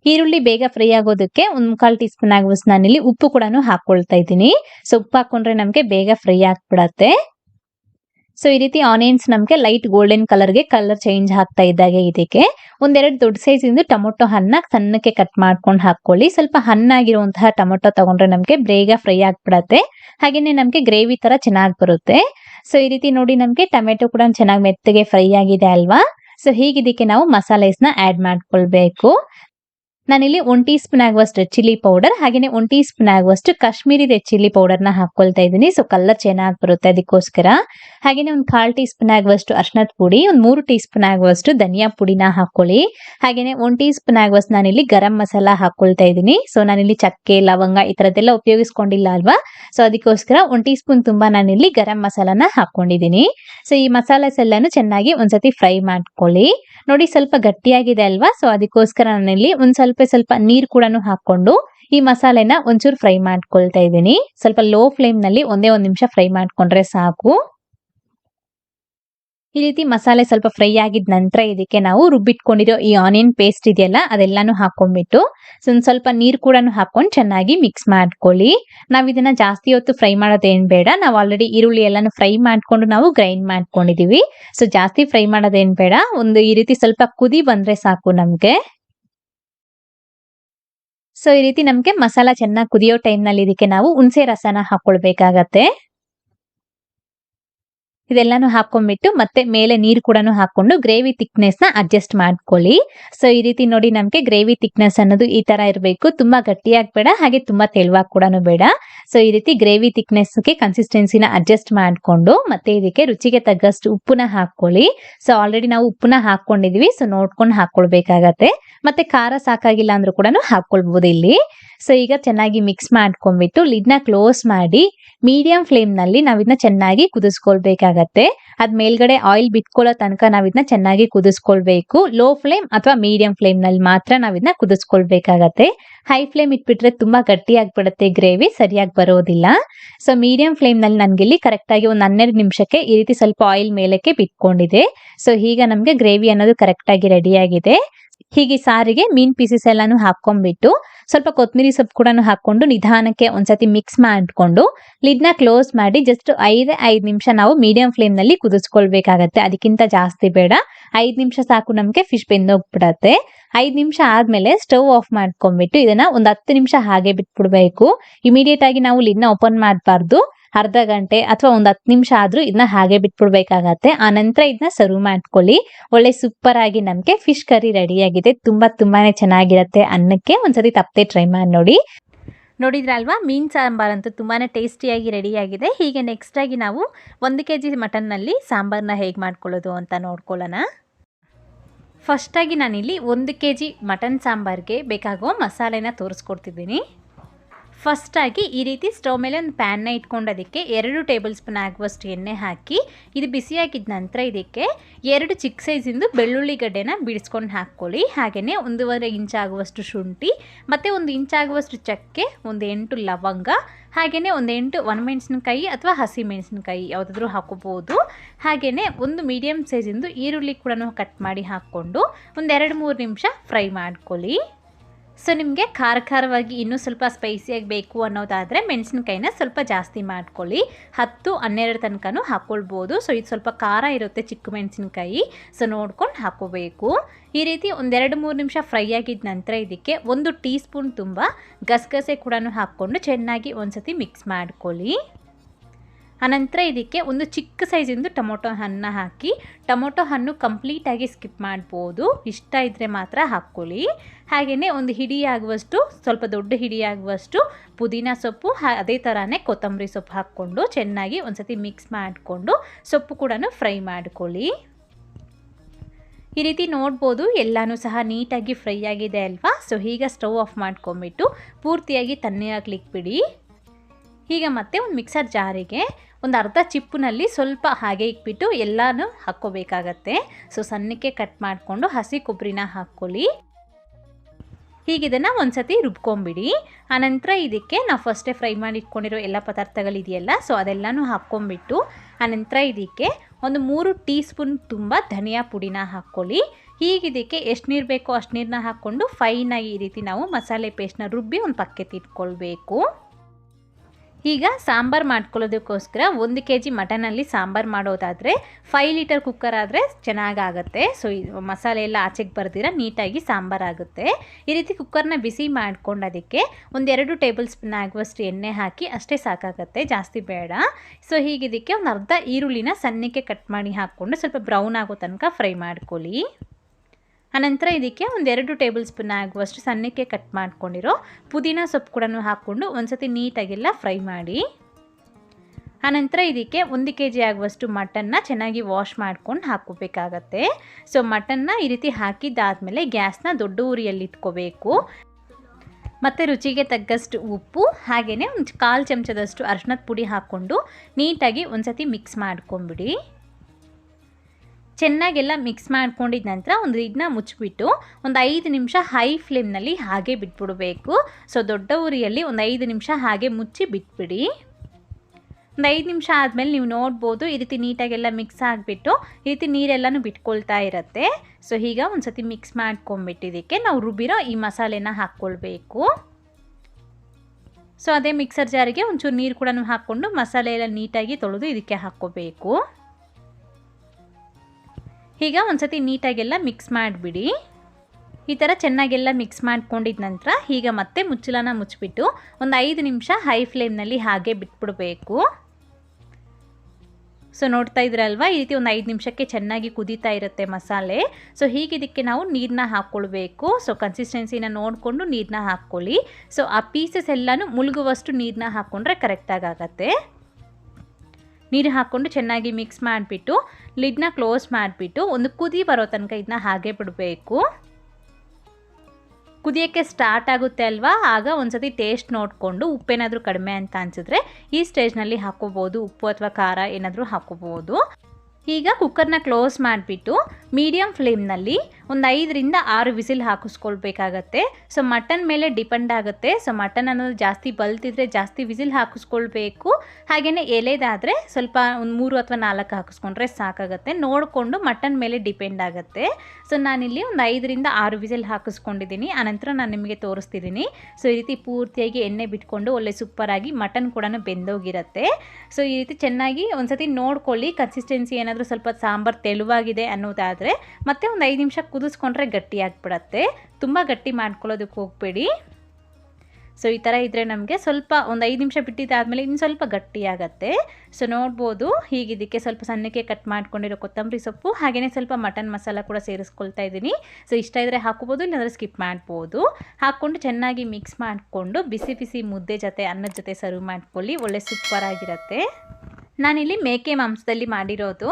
S1: ಈರುಳ್ಳಿ ಬೇಗ ಫ್ರೈ ಆಗೋದಕ್ಕೆ ಒಂದ್ ಮುಕ್ಕಾಲು ಟೀ ಸ್ಪೂನ್ ಆಗುವಷ್ಟು ನಾನಿಲ್ಲಿ ಉಪ್ಪು ಕೂಡ ಹಾಕೊಳ್ತಾ ಇದ್ದೀನಿ. ಸೊ, ಉಪ್ಪು ಹಾಕೊಂಡ್ರೆ ನಮ್ಗೆ ಬೇಗ ಫ್ರೈ ಆಗ್ಬಿಡತ್ತೆ. ಸೊ, ಈ ರೀತಿ ಆನಿಯನ್ಸ್ ನಮ್ಗೆ ಲೈಟ್ ಗೋಲ್ಡನ್ ಕಲರ್ಗೆ ಕಲರ್ ಚೇಂಜ್ ಆಗ್ತಾ ಇದ್ದಾಗೆ ಇದಕ್ಕೆ. ಒಂದೆರಡು ದೊಡ್ಡ ಸೈಜ್ ಇಂದು ಟೊಮೊಟೊ ಹಣ್ಣ ಸಣ್ಣಕ್ಕೆ ಕಟ್ ಮಾಡ್ಕೊಂಡು ಹಾಕೊಳ್ಳಿ ಸ್ವಲ್ಪ ಹಣ್ಣಾಗಿರುವಂತಹ ಟೊಮೊಟೊ ತಗೊಂಡ್ರೆ ನಮ್ಗೆ ಬೇಗ ಫ್ರೈ ಆಗ್ಬಿಡತ್ತೆ. ಹಾಗೇನೆ ನಮ್ಗೆ ಗ್ರೇವಿ ತರ ಚೆನ್ನಾಗಿ ಬರುತ್ತೆ. ಸೊ, ಈ ರೀತಿ ನೋಡಿ ನಮ್ಗೆ ಟೊಮೆಟೊ ಕೂಡ ಚೆನ್ನಾಗಿ ಮೆತ್ತಗೆ ಫ್ರೈ ಆಗಿದೆ ಅಲ್ವಾ? ಸೊ, ಹೀಗಿದಕ್ಕೆ ನಾವು ಮಸಾಲೆಸ್ನ ಆಡ್ ಮಾಡ್ಕೊಳ್ಬೇಕು. ನಾನಿಲ್ಲಿ ಒನ್ ಟೀ ಸ್ಪೂನ್ ಆಗುವಷ್ಟು ಚಿಲ್ಲಿ ಪೌಡರ್ ಹಾಗೇನೆ ಒನ್ ಟೀ ಸ್ಪೂನ್ ಆಗುವಷ್ಟು ಕಾಶ್ಮೀರಿ ರೆಡ್ ಚಿಲ್ಲಿ ಪೌಡರ್ನ ಹಾಕೊಳ್ತಾ ಇದ್ದೀನಿ. ಸೊ ಕಲರ್ ಚೆನ್ನಾಗಿ ಬರುತ್ತೆ ಅದಕ್ಕೋಸ್ಕರ. ಹಾಗೇನೆ ಒಂದು ಕಾಲ್ ಟೀ ಸ್ಪೂನ್ ಆಗುವಷ್ಟು ಅರ್ಶನದ ಪುಡಿ, ಒಂದು ಮೂರು ಟೀ ಸ್ಪೂನ್ ಆಗುವಷ್ಟು ಧನಿಯಾ ಪುಡಿನ ಹಾಕೊಳ್ಳಿ ಹಾಗೇನೆ ಒನ್ ಟೀ ಸ್ಪೂನ್ ಆಗುವಷ್ಟು ನಾನಿಲ್ಲಿ ಗರಂ ಮಸಾಲ ಹಾಕೊಳ್ತಾ ಇದ್ದೀನಿ. ಸೊ ನಾನಿಲ್ಲಿ ಚಕ್ಕೆ, ಲವಂಗ ಈ ಥರದ್ದೆಲ್ಲ ಉಪಯೋಗಿಸ್ಕೊಂಡಿಲ್ಲ ಅಲ್ವಾ? ಸೊ ಅದಕ್ಕೋಸ್ಕರ ಒನ್ ಟೀ ಸ್ಪೂನ್ ತುಂಬಾ ನಾನಿಲ್ಲಿ ಗರಂ ಮಸಾಲಾನ ಹಾಕೊಂಡಿದ್ದೀನಿ ಸೊ ಈ ಮಸಾಲೆಸ್ ಎಲ್ಲಾನು ಚೆನ್ನಾಗಿ ಒಂದ್ಸತಿ ಫ್ರೈ ಮಾಡ್ಕೊಳ್ಳಿ. ನೋಡಿ ಸ್ವಲ್ಪ ಗಟ್ಟಿಯಾಗಿದೆ ಅಲ್ವಾ? ಸೊ ಅದಕ್ಕೋಸ್ಕರ ನಾನಿಲ್ಲಿ ಒಂದ್ ಸ್ವಲ್ಪ ಸ್ವಲ್ಪ ನೀರ್ ಕೂಡ ಹಾಕೊಂಡು ಈ ಮಸಾಲೆನ ಒಂಚೂರು ಫ್ರೈ ಮಾಡ್ಕೊಳ್ತಾ ಇದ್ದೀನಿ. ಸ್ವಲ್ಪ ಲೋ ಫ್ಲೇಮ್ನಲ್ಲಿ ಒಂದೇ ಒಂದ್ ನಿಮಿಷ ಫ್ರೈ ಮಾಡ್ಕೊಂಡ್ರೆ ಸಾಕು. ಈ ರೀತಿ ಮಸಾಲೆ ಸ್ವಲ್ಪ ಫ್ರೈ ಆಗಿದ ನಂತರ ಇದಕ್ಕೆ ನಾವು ರುಬ್ಬಿಟ್ಕೊಂಡಿರೋ ಈ ಆನಿಯನ್ ಪೇಸ್ಟ್ ಇದೆಯಲ್ಲ, ಅದೆಲ್ಲಾನು ಹಾಕೊಂಡ್ಬಿಟ್ಟು ಒಂದ್ ಸ್ವಲ್ಪ ನೀರ್ ಕೂಡ ಹಾಕೊಂಡು ಚೆನ್ನಾಗಿ ಮಿಕ್ಸ್ ಮಾಡ್ಕೊಳ್ಳಿ. ನಾವು ಇದನ್ನ ಜಾಸ್ತಿ ಹೊತ್ತು ಫ್ರೈ ಮಾಡೋದೇನ್ ಬೇಡ, ನಾವು ಆಲ್ರೆಡಿ ಈರುಳ್ಳಿ ಎಲ್ಲಾನು ಫ್ರೈ ಮಾಡ್ಕೊಂಡು ನಾವು ಗ್ರೈಂಡ್ ಮಾಡ್ಕೊಂಡಿದೀವಿ. ಸೊ, ಜಾಸ್ತಿ ಫ್ರೈ ಮಾಡೋದೇನ್ ಬೇಡ, ಒಂದು ಈ ರೀತಿ ಸ್ವಲ್ಪ ಕುದಿ ಬಂದ್ರೆ ಸಾಕು ನಮ್ಗೆ. ಸೊ, ಈ ರೀತಿ ನಮ್ಗೆ ಮಸಾಲ ಚೆನ್ನಾಗಿ ಕುದಿಯೋ ಟೈಮ್ನಲ್ಲಿ ಇದಕ್ಕೆ ನಾವು ಹುಣಸೆ ರಸನ ಹಾಕೊಳ್ಬೇಕಾಗತ್ತೆ. ಇದೆಲ್ಲಾನು ಹಾಕೊಂಡ್ಬಿಟ್ಟು ಮತ್ತೆ ಮೇಲೆ ನೀರು ಕೂಡ ಹಾಕೊಂಡು ಗ್ರೇವಿ ಥಿಕ್ನೆಸ್ನ ಅಡ್ಜಸ್ಟ್ ಮಾಡ್ಕೊಳ್ಳಿ. ಸೊ ಈ ರೀತಿ ನೋಡಿ ನಮ್ಗೆ ಗ್ರೇವಿ ಥಿಕ್ನೆಸ್ ಅನ್ನೋದು ಈ ತರ ಇರಬೇಕು. ತುಂಬಾ ಗಟ್ಟಿಯಾಗಿ ಬೇಡ ಹಾಗೆ ತುಂಬಾ ತೆಳುವಾಗಿ ಕೂಡ ಬೇಡ. ಸೊ ಈ ರೀತಿ ಗ್ರೇವಿ ಥಿಕ್ನೆಸ್ಗೆ ಕನ್ಸಿಸ್ಟೆನ್ಸಿನ ಅಡ್ಜಸ್ಟ್ ಮಾಡ್ಕೊಂಡು ಮತ್ತೆ ಇದಕ್ಕೆ ರುಚಿಗೆ ತగ్గಷ್ಟು ಉಪ್ಪುನ ಹಾಕೊಳ್ಳಿ ಸೊ ಆಲ್ರೆಡಿ ನಾವು ಉಪ್ಪುನ ಹಾಕೊಂಡಿದೀವಿ ಸೊ ನೋಡ್ಕೊಂಡು ಹಾಕೊಳ್ಬೇಕಾಗತ್ತೆ ಮತ್ತೆ ಖಾರ ಸಾಕಾಗಿಲ್ಲ ಅಂದ್ರೂ ಕೂಡ ಹಾಕೊಳ್ಬಹುದು ಇಲ್ಲಿ. ಸೊ ಈಗ ಚೆನ್ನಾಗಿ ಮಿಕ್ಸ್ ಮಾಡ್ಕೊಂಡ್ಬಿಟ್ಟು ಲಿಡ್ನ ಕ್ಲೋಸ್ ಮಾಡಿ ಮೀಡಿಯಂ ಫ್ಲೇಮ್ನಲ್ಲಿ ನಾವಿದ್ನ ಚೆನ್ನಾಗಿ ಕುದಿಸ್ಕೊಳ್ಬೇಕಾಗತ್ತೆ. ಅದ್ ಮೇಲ್ಗಡೆ ಆಯಿಲ್ ಬಿಟ್ಕೊಳ್ಳೋ ತನಕ ನಾವ್ ಇದನ್ನ ಚೆನ್ನಾಗಿ ಕುದಿಸ್ಕೊಳ್ಬೇಕು. ಲೋ ಫ್ಲೇಮ್ ಅಥವಾ ಮೀಡಿಯಂ ಫ್ಲೇಮ್ನಲ್ಲಿ ಮಾತ್ರ ನಾವಿದ್ನ ಕುದಿಸ್ಕೊಳ್ಬೇಕಾಗತ್ತೆ. ಹೈ ಫ್ಲೇಮ್ ಇಟ್ಬಿಟ್ರೆ ತುಂಬಾ ಗಟ್ಟಿ ಆಗ್ಬಿಡುತ್ತೆ ಗ್ರೇವಿ, ಸರಿಯಾಗಿ ಬರೋದಿಲ್ಲ. ಸೊ, ಮೀಡಿಯಂ ಫ್ಲೇಮ್ನಲ್ಲಿ ನನ್ಗಿಲ್ಲಿ ಕರೆಕ್ಟ್ ಆಗಿ ಒಂದ್ ಹನ್ನೆರಡು ನಿಮಿಷಕ್ಕೆ ಈ ರೀತಿ ಸ್ವಲ್ಪ ಆಯಿಲ್ ಮೇಲಕ್ಕೆ ಬಿಟ್ಕೊಂಡಿದೆ. ಸೊ, ಈಗ ನಮ್ಗೆ ಗ್ರೇವಿ ಅನ್ನೋದು ಕರೆಕ್ಟ್ ಆಗಿ ರೆಡಿ ಆಗಿದೆ ಹೀಗೆ ಸಾರಿಗೆ ಮೀನ್ ಪೀಸಸ್ ಎಲ್ಲಾನು ಹಾಕೊಂಡ್ಬಿಟ್ಟು ಸ್ವಲ್ಪ ಕೊತ್ತಂಬರಿ ಸೊಪ್ಪು ಕೂಡ ಹಾಕೊಂಡು ನಿಧಾನಕ್ಕೆ ಒಂದ್ಸತಿ ಮಿಕ್ಸ್ ಮಾಡ್ಕೊಂಡು ಲಿಡ್ನ ಕ್ಲೋಸ್ ಮಾಡಿ ಜಸ್ಟ್ ಐದೇ ಐದು ನಿಮಿಷ ನಾವು ಮೀಡಿಯಂ ಫ್ಲೇಮ್ನಲ್ಲಿ ಕುದಿಸ್ಕೊಳ್ಬೇಕಾಗತ್ತೆ. ಅದಕ್ಕಿಂತ ಜಾಸ್ತಿ ಬೇಡ. ಐದು ನಿಮಿಷ ಸಾಕು ನಮಗೆ ಫಿಶ್ ಬೆಂದೋಗ್ಬಿಡತ್ತೆ. ಐದು ನಿಮಿಷ ಆದ್ಮೇಲೆ ಸ್ಟವ್ ಆಫ್ ಮಾಡ್ಕೊಂಡ್ಬಿಟ್ಟು ಇದನ್ನ ಒಂದು ಹತ್ತು ನಿಮಿಷ ಹಾಗೆ ಬಿಟ್ಬಿಡ್ಬೇಕು. ಇಮಿಡಿಯೇಟ್ ಆಗಿ ನಾವು ಲಿಡ್ನ ಓಪನ್ ಮಾಡಬಾರ್ದು. ಅರ್ಧ ಗಂಟೆ ಅಥವಾ ಒಂದು ಹತ್ತು ನಿಮಿಷ ಆದ್ರೂ ಇದನ್ನ ಹಾಗೆ ಬಿಟ್ಬಿಡ್ಬೇಕಾಗತ್ತೆ. ಆ ನಂತರ ಇದನ್ನ ಸರ್ವ್ ಮಾಡ್ಕೊಳ್ಳಿ. ಒಳ್ಳೆ ಸೂಪರ್ ಆಗಿ ನಮಗೆ ಫಿಶ್ ಕರಿ ರೆಡಿ ಆಗಿದೆ. ತುಂಬಾ ತುಂಬಾನೇ ಚೆನ್ನಾಗಿರುತ್ತೆ ಅನ್ನಕ್ಕೆ ಒಂದ್ಸತಿ ತಪ್ಪದೆ ಟ್ರೈ ಮಾಡಿ ನೋಡಿ. ನೋಡಿದ್ರಲ್ವಾ? ಮೀನು ಸಾಂಬಾರಂತೂ ತುಂಬಾ ಟೇಸ್ಟಿಯಾಗಿ ರೆಡಿಯಾಗಿದೆ ಹೀಗೆ ನೆಕ್ಸ್ಟಾಗಿ ನಾವು ಒಂದು ಕೆ ಜಿ ಮಟನ್ನಲ್ಲಿ ಸಾಂಬಾರನ್ನ ಹೇಗೆ ಮಾಡ್ಕೊಳ್ಳೋದು ಅಂತ ನೋಡ್ಕೊಳ್ಳೋಣ. ಫಸ್ಟಾಗಿ ನಾನಿಲ್ಲಿ ಒಂದು ಕೆ ಜಿ ಮಟನ್ ಸಾಂಬಾರ್ಗೆ ಬೇಕಾಗುವ ಮಸಾಲೆನ ತೋರಿಸ್ಕೊಡ್ತಿದ್ದೀನಿ. ಫಸ್ಟಾಗಿ ಈ ರೀತಿ ಸ್ಟವ್ ಮೇಲೆ ಒಂದು ಪ್ಯಾನ್ನ ಇಟ್ಕೊಂಡು ಅದಕ್ಕೆ ಎರಡು ಟೇಬಲ್ ಸ್ಪೂನ್ ಆಗುವಷ್ಟು ಎಣ್ಣೆ ಹಾಕಿ, ಇದು ಬಿಸಿಯಾಗಿದ್ದ ನಂತರ ಇದಕ್ಕೆ ಎರಡು ಚಿಕ್ಕ ಸೈಜಿಂದು ಬೆಳ್ಳುಳ್ಳಿ ಗಡ್ಡೆನ ಬಿಡಿಸ್ಕೊಂಡು ಹಾಕ್ಕೊಳ್ಳಿ. ಹಾಗೆಯೇ ಒಂದೂವರೆ ಇಂಚ್ ಆಗುವಷ್ಟು ಶುಂಠಿ, ಮತ್ತು ಒಂದು ಇಂಚ್ ಆಗುವಷ್ಟು ಚಕ್ಕೆ, ಒಂದು ಎಂಟು ಲವಂಗ, ಹಾಗೆಯೇ ಒಂದು ಎಂಟು ಒಣಮೆಣಸಿನಕಾಯಿ ಅಥವಾ ಹಸಿ ಮೆಣಸಿನಕಾಯಿ ಯಾವುದಾದ್ರೂ ಹಾಕೋಬೋದು ಹಾಗೆಯೇ ಒಂದು ಮೀಡಿಯಮ್ ಸೈಜಿಂದು ಈರುಳ್ಳಿ ಕೂಡ ಕಟ್ ಮಾಡಿ ಹಾಕ್ಕೊಂಡು ಒಂದೆರಡು ಮೂರು ನಿಮಿಷ ಫ್ರೈ ಮಾಡ್ಕೊಳ್ಳಿ. ಸೊ ನಿಮಗೆ ಖಾರ ಖಾರವಾಗಿ ಇನ್ನೂ ಸ್ವಲ್ಪ ಸ್ಪೈಸಿಯಾಗಿ ಬೇಕು ಅನ್ನೋದಾದರೆ ಮೆಣಸಿನ್ಕಾಯಿನ ಸ್ವಲ್ಪ ಜಾಸ್ತಿ ಮಾಡ್ಕೊಳ್ಳಿ. ಹತ್ತು, ಹನ್ನೆರಡು ತನಕನೂ ಹಾಕ್ಕೊಳ್ಬೋದು ಸೊ ಇದು ಸ್ವಲ್ಪ ಖಾರ ಇರುತ್ತೆ ಚಿಕ್ಕ ಮೆಣಸಿನ್ಕಾಯಿ. ಸೊ ನೋಡ್ಕೊಂಡು ಹಾಕೋಬೇಕು. ಈ ರೀತಿ ಒಂದೆರಡು, ಮೂರು ನಿಮಿಷ ಫ್ರೈ ಆಗಿದ ನಂತರ ಇದಕ್ಕೆ ಒಂದು ಟೀ ಸ್ಪೂನ್ ತುಂಬ ಗಸಗಸೆ ಕೂಡ ಹಾಕ್ಕೊಂಡು ಚೆನ್ನಾಗಿ ಒಂದ್ಸತಿ ಮಿಕ್ಸ್ ಮಾಡ್ಕೊಳ್ಳಿ. ಆನಂತರ ಇದಕ್ಕೆ ಒಂದು ಚಿಕ್ಕ ಸೈಜಿಂದು ಟೊಮೊಟೊ ಹಣ್ಣು ಹಾಕಿ, ಟೊಮೊಟೊ ಹಣ್ಣು ಕಂಪ್ಲೀಟಾಗಿ ಸ್ಕಿಪ್ ಮಾಡ್ಬೋದು. ಇಷ್ಟ ಇದ್ದರೆ ಮಾತ್ರ ಹಾಕ್ಕೊಳ್ಳಿ. ಹಾಗೆಯೇ ಒಂದು ಹಿಡಿಯಾಗುವಷ್ಟು ಸ್ವಲ್ಪ ದೊಡ್ಡ ಹಿಡಿಯಾಗುವಷ್ಟು ಪುದೀನ ಸೊಪ್ಪು ಅದೇ ಥರನೇ ಕೊತ್ತಂಬರಿ ಸೊಪ್ಪು ಹಾಕ್ಕೊಂಡು ಚೆನ್ನಾಗಿ ಒಂದ್ಸತಿ ಮಿಕ್ಸ್ ಮಾಡಿಕೊಂಡು ಸೊಪ್ಪು ಕೂಡ ಫ್ರೈ ಮಾಡ್ಕೊಳ್ಳಿ. ಈ ರೀತಿ ನೋಡ್ಬೋದು, ಎಲ್ಲನೂ ಸಹ ನೀಟಾಗಿ ಫ್ರೈ ಆಗಿದೆ ಅಲ್ವಾ? ಸೊ ಈಗ ಸ್ಟವ್ ಆಫ್ ಮಾಡ್ಕೊಂಬಿಟ್ಟು ಪೂರ್ತಿಯಾಗಿ ತಣ್ಣಗಾಗ್ಲಿಕ್ಕೆ ಬಿಡಿ. ಈಗ ಮತ್ತೆ ಒಂದು ಮಿಕ್ಸರ್ ಜಾರಿಗೆ ಒಂದು ಅರ್ಧ ಚಿಪ್ಪಿನಲ್ಲಿ ಸ್ವಲ್ಪ ಹಾಗೆ ಇಕ್ಬಿಟ್ಟು ಎಲ್ಲನೂ ಹಾಕ್ಕೋಬೇಕಾಗತ್ತೆ. ಸೊ ಸಣ್ಣಕ್ಕೆ ಕಟ್ ಮಾಡಿಕೊಂಡು ಹಸಿ ಕೊಬ್ಬರಿನ ಹಾಕ್ಕೊಳ್ಳಿ. ಹೀಗಿದನ್ನು ಒಂದು ಸತಿ ರುಬ್ಕೊಂಬಿಡಿ. ಆನಂತರ ಇದಕ್ಕೆ ನಾವು ಫಸ್ಟೇ ಫ್ರೈ ಮಾಡಿ ಇಟ್ಕೊಂಡಿರೋ ಎಲ್ಲ ಪದಾರ್ಥಗಳಿದೆಯಲ್ಲ ಸೊ ಅದೆಲ್ಲನೂ ಹಾಕ್ಕೊಂಬಿಟ್ಟು ಆನಂತರ ಇದಕ್ಕೆ ಒಂದು ಮೂರು ಟೀ ಸ್ಪೂನ್ ತುಂಬ ಧನಿಯಾ ಪುಡಿನ ಹಾಕ್ಕೊಳ್ಳಿ. ಹೀಗಿದಕ್ಕೆ ಎಷ್ಟು ನೀರು ಬೇಕೋ ಅಷ್ಟು ನೀರನ್ನ ಹಾಕ್ಕೊಂಡು ಫೈನಾಗಿ ಈ ರೀತಿ ನಾವು ಮಸಾಲೆ ಪೇಸ್ಟ್ನ ರುಬ್ಬಿ ಒಂದು ಪಕ್ಕಕ್ಕೆ ಇಟ್ಕೊಳ್ಬೇಕು ಈಗ ಸಾಂಬಾರು ಮಾಡ್ಕೊಳ್ಳೋದಕ್ಕೋಸ್ಕರ ಒಂದು ಕೆ ಜಿ ಮಟನಲ್ಲಿ ಸಾಂಬಾರು ಮಾಡೋದಾದರೆ ಫೈವ್ ಲೀಟರ್ ಕುಕ್ಕರ್ ಆದರೆ ಚೆನ್ನಾಗಾಗುತ್ತೆ. ಸೊ ಮಸಾಲೆ ಎಲ್ಲ ಆಚೆಗೆ ಬರ್ದಿರ ನೀಟಾಗಿ ಸಾಂಬಾರಾಗುತ್ತೆ ಈ ರೀತಿ ಕುಕ್ಕರ್ನ ಬಿಸಿ ಮಾಡ್ಕೊಂಡು ಅದಕ್ಕೆ ಒಂದೆರಡು ಟೇಬಲ್ ಸ್ಪೂನ್ ಆಗುವಷ್ಟು ಎಣ್ಣೆ ಹಾಕಿ ಅಷ್ಟೇ ಸಾಕಾಗುತ್ತೆ, ಜಾಸ್ತಿ ಬೇಡ. ಸೊ ಹೀಗೆ ಒಂದು ಅರ್ಧ ಈರುಳ್ಳಿನ ಸಣ್ಣಕ್ಕೆ ಕಟ್ ಮಾಡಿ ಹಾಕ್ಕೊಂಡು ಸ್ವಲ್ಪ ಬ್ರೌನ್ ಆಗೋ ತನಕ ಫ್ರೈ ಮಾಡ್ಕೊಳ್ಳಿ. ಆನಂತರ ಇದಕ್ಕೆ ಒಂದೆರಡು ಟೇಬಲ್ ಸ್ಪೂನ್ ಆಗುವಷ್ಟು ಸಣ್ಣಕ್ಕೆ ಕಟ್ ಮಾಡ್ಕೊಂಡಿರೋ ಪುದೀನ ಸೊಪ್ಪು ಕೂಡ ಹಾಕ್ಕೊಂಡು ಒಂದ್ಸತಿ ನೀಟಾಗೆಲ್ಲ ಫ್ರೈ ಮಾಡಿ. ಆನಂತರ ಇದಕ್ಕೆ ಒಂದು ಕೆ ಜಿ ಆಗುವಷ್ಟು ಮಟನ್ನ ಚೆನ್ನಾಗಿ ವಾಶ್ ಮಾಡ್ಕೊಂಡು ಹಾಕೋಬೇಕಾಗತ್ತೆ ಸೊ, ಮಟನ್ನ ಈ ರೀತಿ ಹಾಕಿದ್ದಾದಮೇಲೆ ಗ್ಯಾಸ್ನ ದೊಡ್ಡ ಉರಿಯಲ್ಲಿ ಇಟ್ಕೋಬೇಕು. ಮತ್ತು ರುಚಿಗೆ ತಗ್ಗಷ್ಟು ಉಪ್ಪು ಹಾಗೆಯೇ ಒಂದು ಕಾಲು ಚಮಚದಷ್ಟು ಅರ್ಶಿನದ ಪುಡಿ ಹಾಕ್ಕೊಂಡು ನೀಟಾಗಿ ಒಂದ್ಸತಿ ಮಿಕ್ಸ್ ಮಾಡ್ಕೊಂಬಿಡಿ. ಚೆನ್ನಾಗೆಲ್ಲ ಮಿಕ್ಸ್ ಮಾಡ್ಕೊಂಡಿದ ನಂತರ ಒಂದು ಇದನ್ನ ಮುಚ್ಚಿಬಿಟ್ಟು ಒಂದು ಐದು ನಿಮಿಷ ಹೈ ಫ್ಲೇಮ್ನಲ್ಲಿ ಹಾಗೆ ಬಿಟ್ಬಿಡಬೇಕು. ಸೊ ದೊಡ್ಡ ಉರಿಯಲ್ಲಿ ಒಂದು ಐದು ನಿಮಿಷ ಹಾಗೆ ಮುಚ್ಚಿ ಬಿಟ್ಬಿಡಿ. ಒಂದು ಐದು ನಿಮಿಷ ಆದಮೇಲೆ ನೀವು ನೋಡ್ಬೋದು, ಈ ರೀತಿ ನೀಟಾಗೆಲ್ಲ ಮಿಕ್ಸ್ ಆಗಿಬಿಟ್ಟು, ಈ ರೀತಿ ನೀರೆಲ್ಲನೂ ಬಿಟ್ಕೊಳ್ತಾ ಇರುತ್ತೆ. ಸೊ ಈಗ ಒಂದು ಸತಿ ಮಿಕ್ಸ್ ಮಾಡ್ಕೊಂಬಿಟ್ಟಿದ್ದಕ್ಕೆ ನಾವು ರುಬ್ಬಿರೋ ಈ ಮಸಾಲೆನ ಹಾಕ್ಕೊಳ್ಬೇಕು. ಸೊ ಅದೇ ಮಿಕ್ಸರ್ ಜಾರಿಗೆ ಒಂಚೂರು ನೀರು ಕೂಡ ಹಾಕ್ಕೊಂಡು ಮಸಾಲೆ ಎಲ್ಲ ನೀಟಾಗಿ ತೊಳೆದು ಇದಕ್ಕೆ ಹಾಕ್ಕೋಬೇಕು. ಈಗ ಒಂದ್ಸತಿ ನೀಟಾಗೆಲ್ಲ ಮಿಕ್ಸ್ ಮಾಡಿಬಿಡಿ. ಈ ಥರ ಚೆನ್ನಾಗೆಲ್ಲ ಮಿಕ್ಸ್ ಮಾಡ್ಕೊಂಡಿದ ನಂತರ ಈಗ ಮತ್ತೆ ಮುಚ್ಚಲನ ಮುಚ್ಚಿಬಿಟ್ಟು ಒಂದು ಐದು ನಿಮಿಷ ಹೈ ಫ್ಲೇಮ್ನಲ್ಲಿ ಹಾಗೆ ಬಿಟ್ಬಿಡಬೇಕು. ಸೊ ನೋಡ್ತಾ ಇದ್ರಲ್ವಾ ಈ ರೀತಿ ಒಂದು ಐದು ನಿಮಿಷಕ್ಕೆ ಚೆನ್ನಾಗಿ ಕುದೀತಾ ಇರುತ್ತೆ ಮಸಾಲೆ. ಸೊ ಹೀಗೆ ಇದಕ್ಕೆ ನಾವು ನೀರನ್ನ ಹಾಕ್ಕೊಳ್ಬೇಕು ಸೊ ಕನ್ಸಿಸ್ಟೆನ್ಸಿನ ನೋಡಿಕೊಂಡು ನೀರನ್ನ ಹಾಕ್ಕೊಳ್ಳಿ. ಸೊ ಆ ಪೀಸಸ್ ಎಲ್ಲನೂ ಮುಳುಗುವಷ್ಟು ನೀರನ್ನ ಹಾಕ್ಕೊಂಡ್ರೆ ಕರೆಕ್ಟಾಗಿ ಆಗತ್ತೆ. ನೀರು ಹಾಕ್ಕೊಂಡು ಚೆನ್ನಾಗಿ ಮಿಕ್ಸ್ ಮಾಡಿಬಿಟ್ಟು ಲಿಡ್ನ ಕ್ಲೋಸ್ ಮಾಡಿಬಿಟ್ಟು ಒಂದು ಕುದಿ ಬರೋ ತನಕ ಇದನ್ನ ಹಾಗೆ ಬಿಡಬೇಕು. ಕುದಿಯೋಕ್ಕೆ ಸ್ಟಾರ್ಟ್ ಆಗುತ್ತೆ ಅಲ್ವಾ? ಆಗ ಒಂದ್ಸತಿ ಟೇಸ್ಟ್ ನೋಡಿಕೊಂಡು ಉಪ್ಪೇನಾದರೂ ಕಡಿಮೆ ಅಂತ ಅನಿಸಿದ್ರೆ ಈ ಸ್ಟೇಜ್ನಲ್ಲಿ ಹಾಕೋಬೋದು. ಉಪ್ಪು ಅಥವಾ ಖಾರ ಏನಾದರೂ ಹಾಕೋಬೋದು. ಈಗ ಕುಕ್ಕರ್ನ ಕ್ಲೋಸ್ ಮಾಡಿಬಿಟ್ಟು ಮೀಡಿಯಮ್ ಫ್ಲೇಮ್ನಲ್ಲಿ ಒಂದು ಐದರಿಂದ ಆರು ವಿಸಿಲ್ ಹಾಕಿಸ್ಕೊಳ್ಬೇಕಾಗತ್ತೆ. ಸೊ ಮಟನ್ ಮೇಲೆ ಡಿಪೆಂಡ್ ಆಗುತ್ತೆ. ಸೊ ಮಟನ್ ಅನ್ನೋದು ಜಾಸ್ತಿ ಬಲ್ತಿದ್ರೆ ಜಾಸ್ತಿ ವಿಸಿಲ್ ಹಾಕಿಸ್ಕೊಳ್ಬೇಕು. ಹಾಗೆಯೇ ಎಲೆದಾದರೆ ಸ್ವಲ್ಪ ಒಂದು ಮೂರು ಅಥವಾ ನಾಲ್ಕು ಹಾಕಿಸ್ಕೊಂಡ್ರೆ ಸಾಕಾಗುತ್ತೆ. ನೋಡಿಕೊಂಡು ಮಟನ್ ಮೇಲೆ ಡಿಪೆಂಡ್ ಆಗುತ್ತೆ. ಸೊ ನಾನಿಲ್ಲಿ ಒಂದು ಐದರಿಂದ ಆರು ವಿಸಿಲ್ ಹಾಕಿಸ್ಕೊಂಡಿದ್ದೀನಿ. ಆನಂತರ ನಾನು ನಿಮಗೆ ತೋರಿಸ್ತಿದ್ದೀನಿ. ಸೊ ಈ ರೀತಿ ಪೂರ್ತಿಯಾಗಿ ಎಣ್ಣೆ ಬಿಟ್ಕೊಂಡು ಒಳ್ಳೆ ಸೂಪರಾಗಿ ಮಟನ್ ಕೂಡ ಬೆಂದೋಗಿರುತ್ತೆ. ಸೊ ಈ ರೀತಿ ಚೆನ್ನಾಗಿ ಒಂದ್ಸತಿ ನೋಡ್ಕೊಳ್ಳಿ ಕನ್ಸಿಸ್ಟೆನ್ಸಿ ಏನಾದರೂ ಸ್ವಲ್ಪ ಸಾಂಬಾರು ತೆಳುವಾಗಿದೆ ಅನ್ನೋದಾದರೆ ಮತ್ತೆ ಒಂದು ಐದು ನಿಮಿಷ ಕುದಿಸ್ಕೊಂಡ್ರೆ ಗಟ್ಟಿ ಆಗಿಬಿಡತ್ತೆ. ತುಂಬ ಗಟ್ಟಿ ಮಾಡ್ಕೊಳ್ಳೋದಕ್ಕೆ ಹೋಗಬೇಡಿ. ಸೊ ಈ ಥರ ಇದ್ದರೆ ನಮಗೆ ಸ್ವಲ್ಪ ಒಂದು ಐದು ನಿಮಿಷ ಬಿಟ್ಟಿದ್ದಾದಮೇಲೆ ಇನ್ನು ಸ್ವಲ್ಪ ಗಟ್ಟಿ ಆಗುತ್ತೆ. ಸೊ ನೋಡ್ಬೋದು ಹೀಗೆ ಇದಕ್ಕೆ ಸ್ವಲ್ಪ ಸಣ್ಣಕ್ಕೆ ಕಟ್ ಮಾಡ್ಕೊಂಡಿರೋ ಕೊತ್ತಂಬರಿ ಸೊಪ್ಪು ಹಾಗೆಯೇ ಸ್ವಲ್ಪ ಮಟನ್ ಮಸಾಲ ಕೂಡ ಸೇರಿಸ್ಕೊಳ್ತಾ ಇದ್ದೀನಿ. ಸೊ ಇಷ್ಟ ಇದ್ದರೆ ಹಾಕೋಬೋದು ಇಲ್ಲಾಂದರೆ ಸ್ಕಿಪ್ ಮಾಡ್ಬೋದು. ಹಾಕ್ಕೊಂಡು ಚೆನ್ನಾಗಿ ಮಿಕ್ಸ್ ಮಾಡಿಕೊಂಡು ಬಿಸಿ ಬಿಸಿ ಮುದ್ದೆ ಜೊತೆ, ಅನ್ನದ ಜೊತೆ ಸರ್ವ್ ಮಾಡ್ಕೊಳ್ಳಿ. ಒಳ್ಳೆ ಸೂಪರ್ ಆಗಿರುತ್ತೆ. ನಾನಿಲ್ಲಿ ಮೇಕೆ ಮಾಂಸದಲ್ಲಿ ಮಾಡಿರೋದು.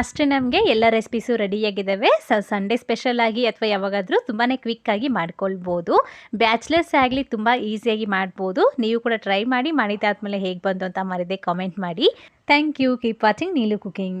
S1: ಅಷ್ಟೇ ನಮಗೆ ಎಲ್ಲ ರೆಸಿಪೀಸು ರೆಡಿಯಾಗಿದ್ದಾವೆ ಸ ಸಂಡೇ ಸ್ಪೆಷಲ್ ಆಗಿ ಅಥವಾ ಯಾವಾಗಾದರೂ ತುಂಬಾ ಕ್ವಿಕ್ಕಾಗಿ ಮಾಡ್ಕೊಳ್ಬೋದು. ಬ್ಯಾಚ್ಲರ್ಸ್ ಆಗಲಿ ತುಂಬ ಈಸಿಯಾಗಿ ಮಾಡ್ಬೋದು. ನೀವು ಕೂಡ ಟ್ರೈ ಮಾಡಿ ಮಾಡಿದ್ದಾದ್ಮೇಲೆ ಹೇಗೆ ಬಂತು ಅಂತ ಮರಿದೆ ಕಾಮೆಂಟ್ ಮಾಡಿ. Thank you keep watching Neelu cooking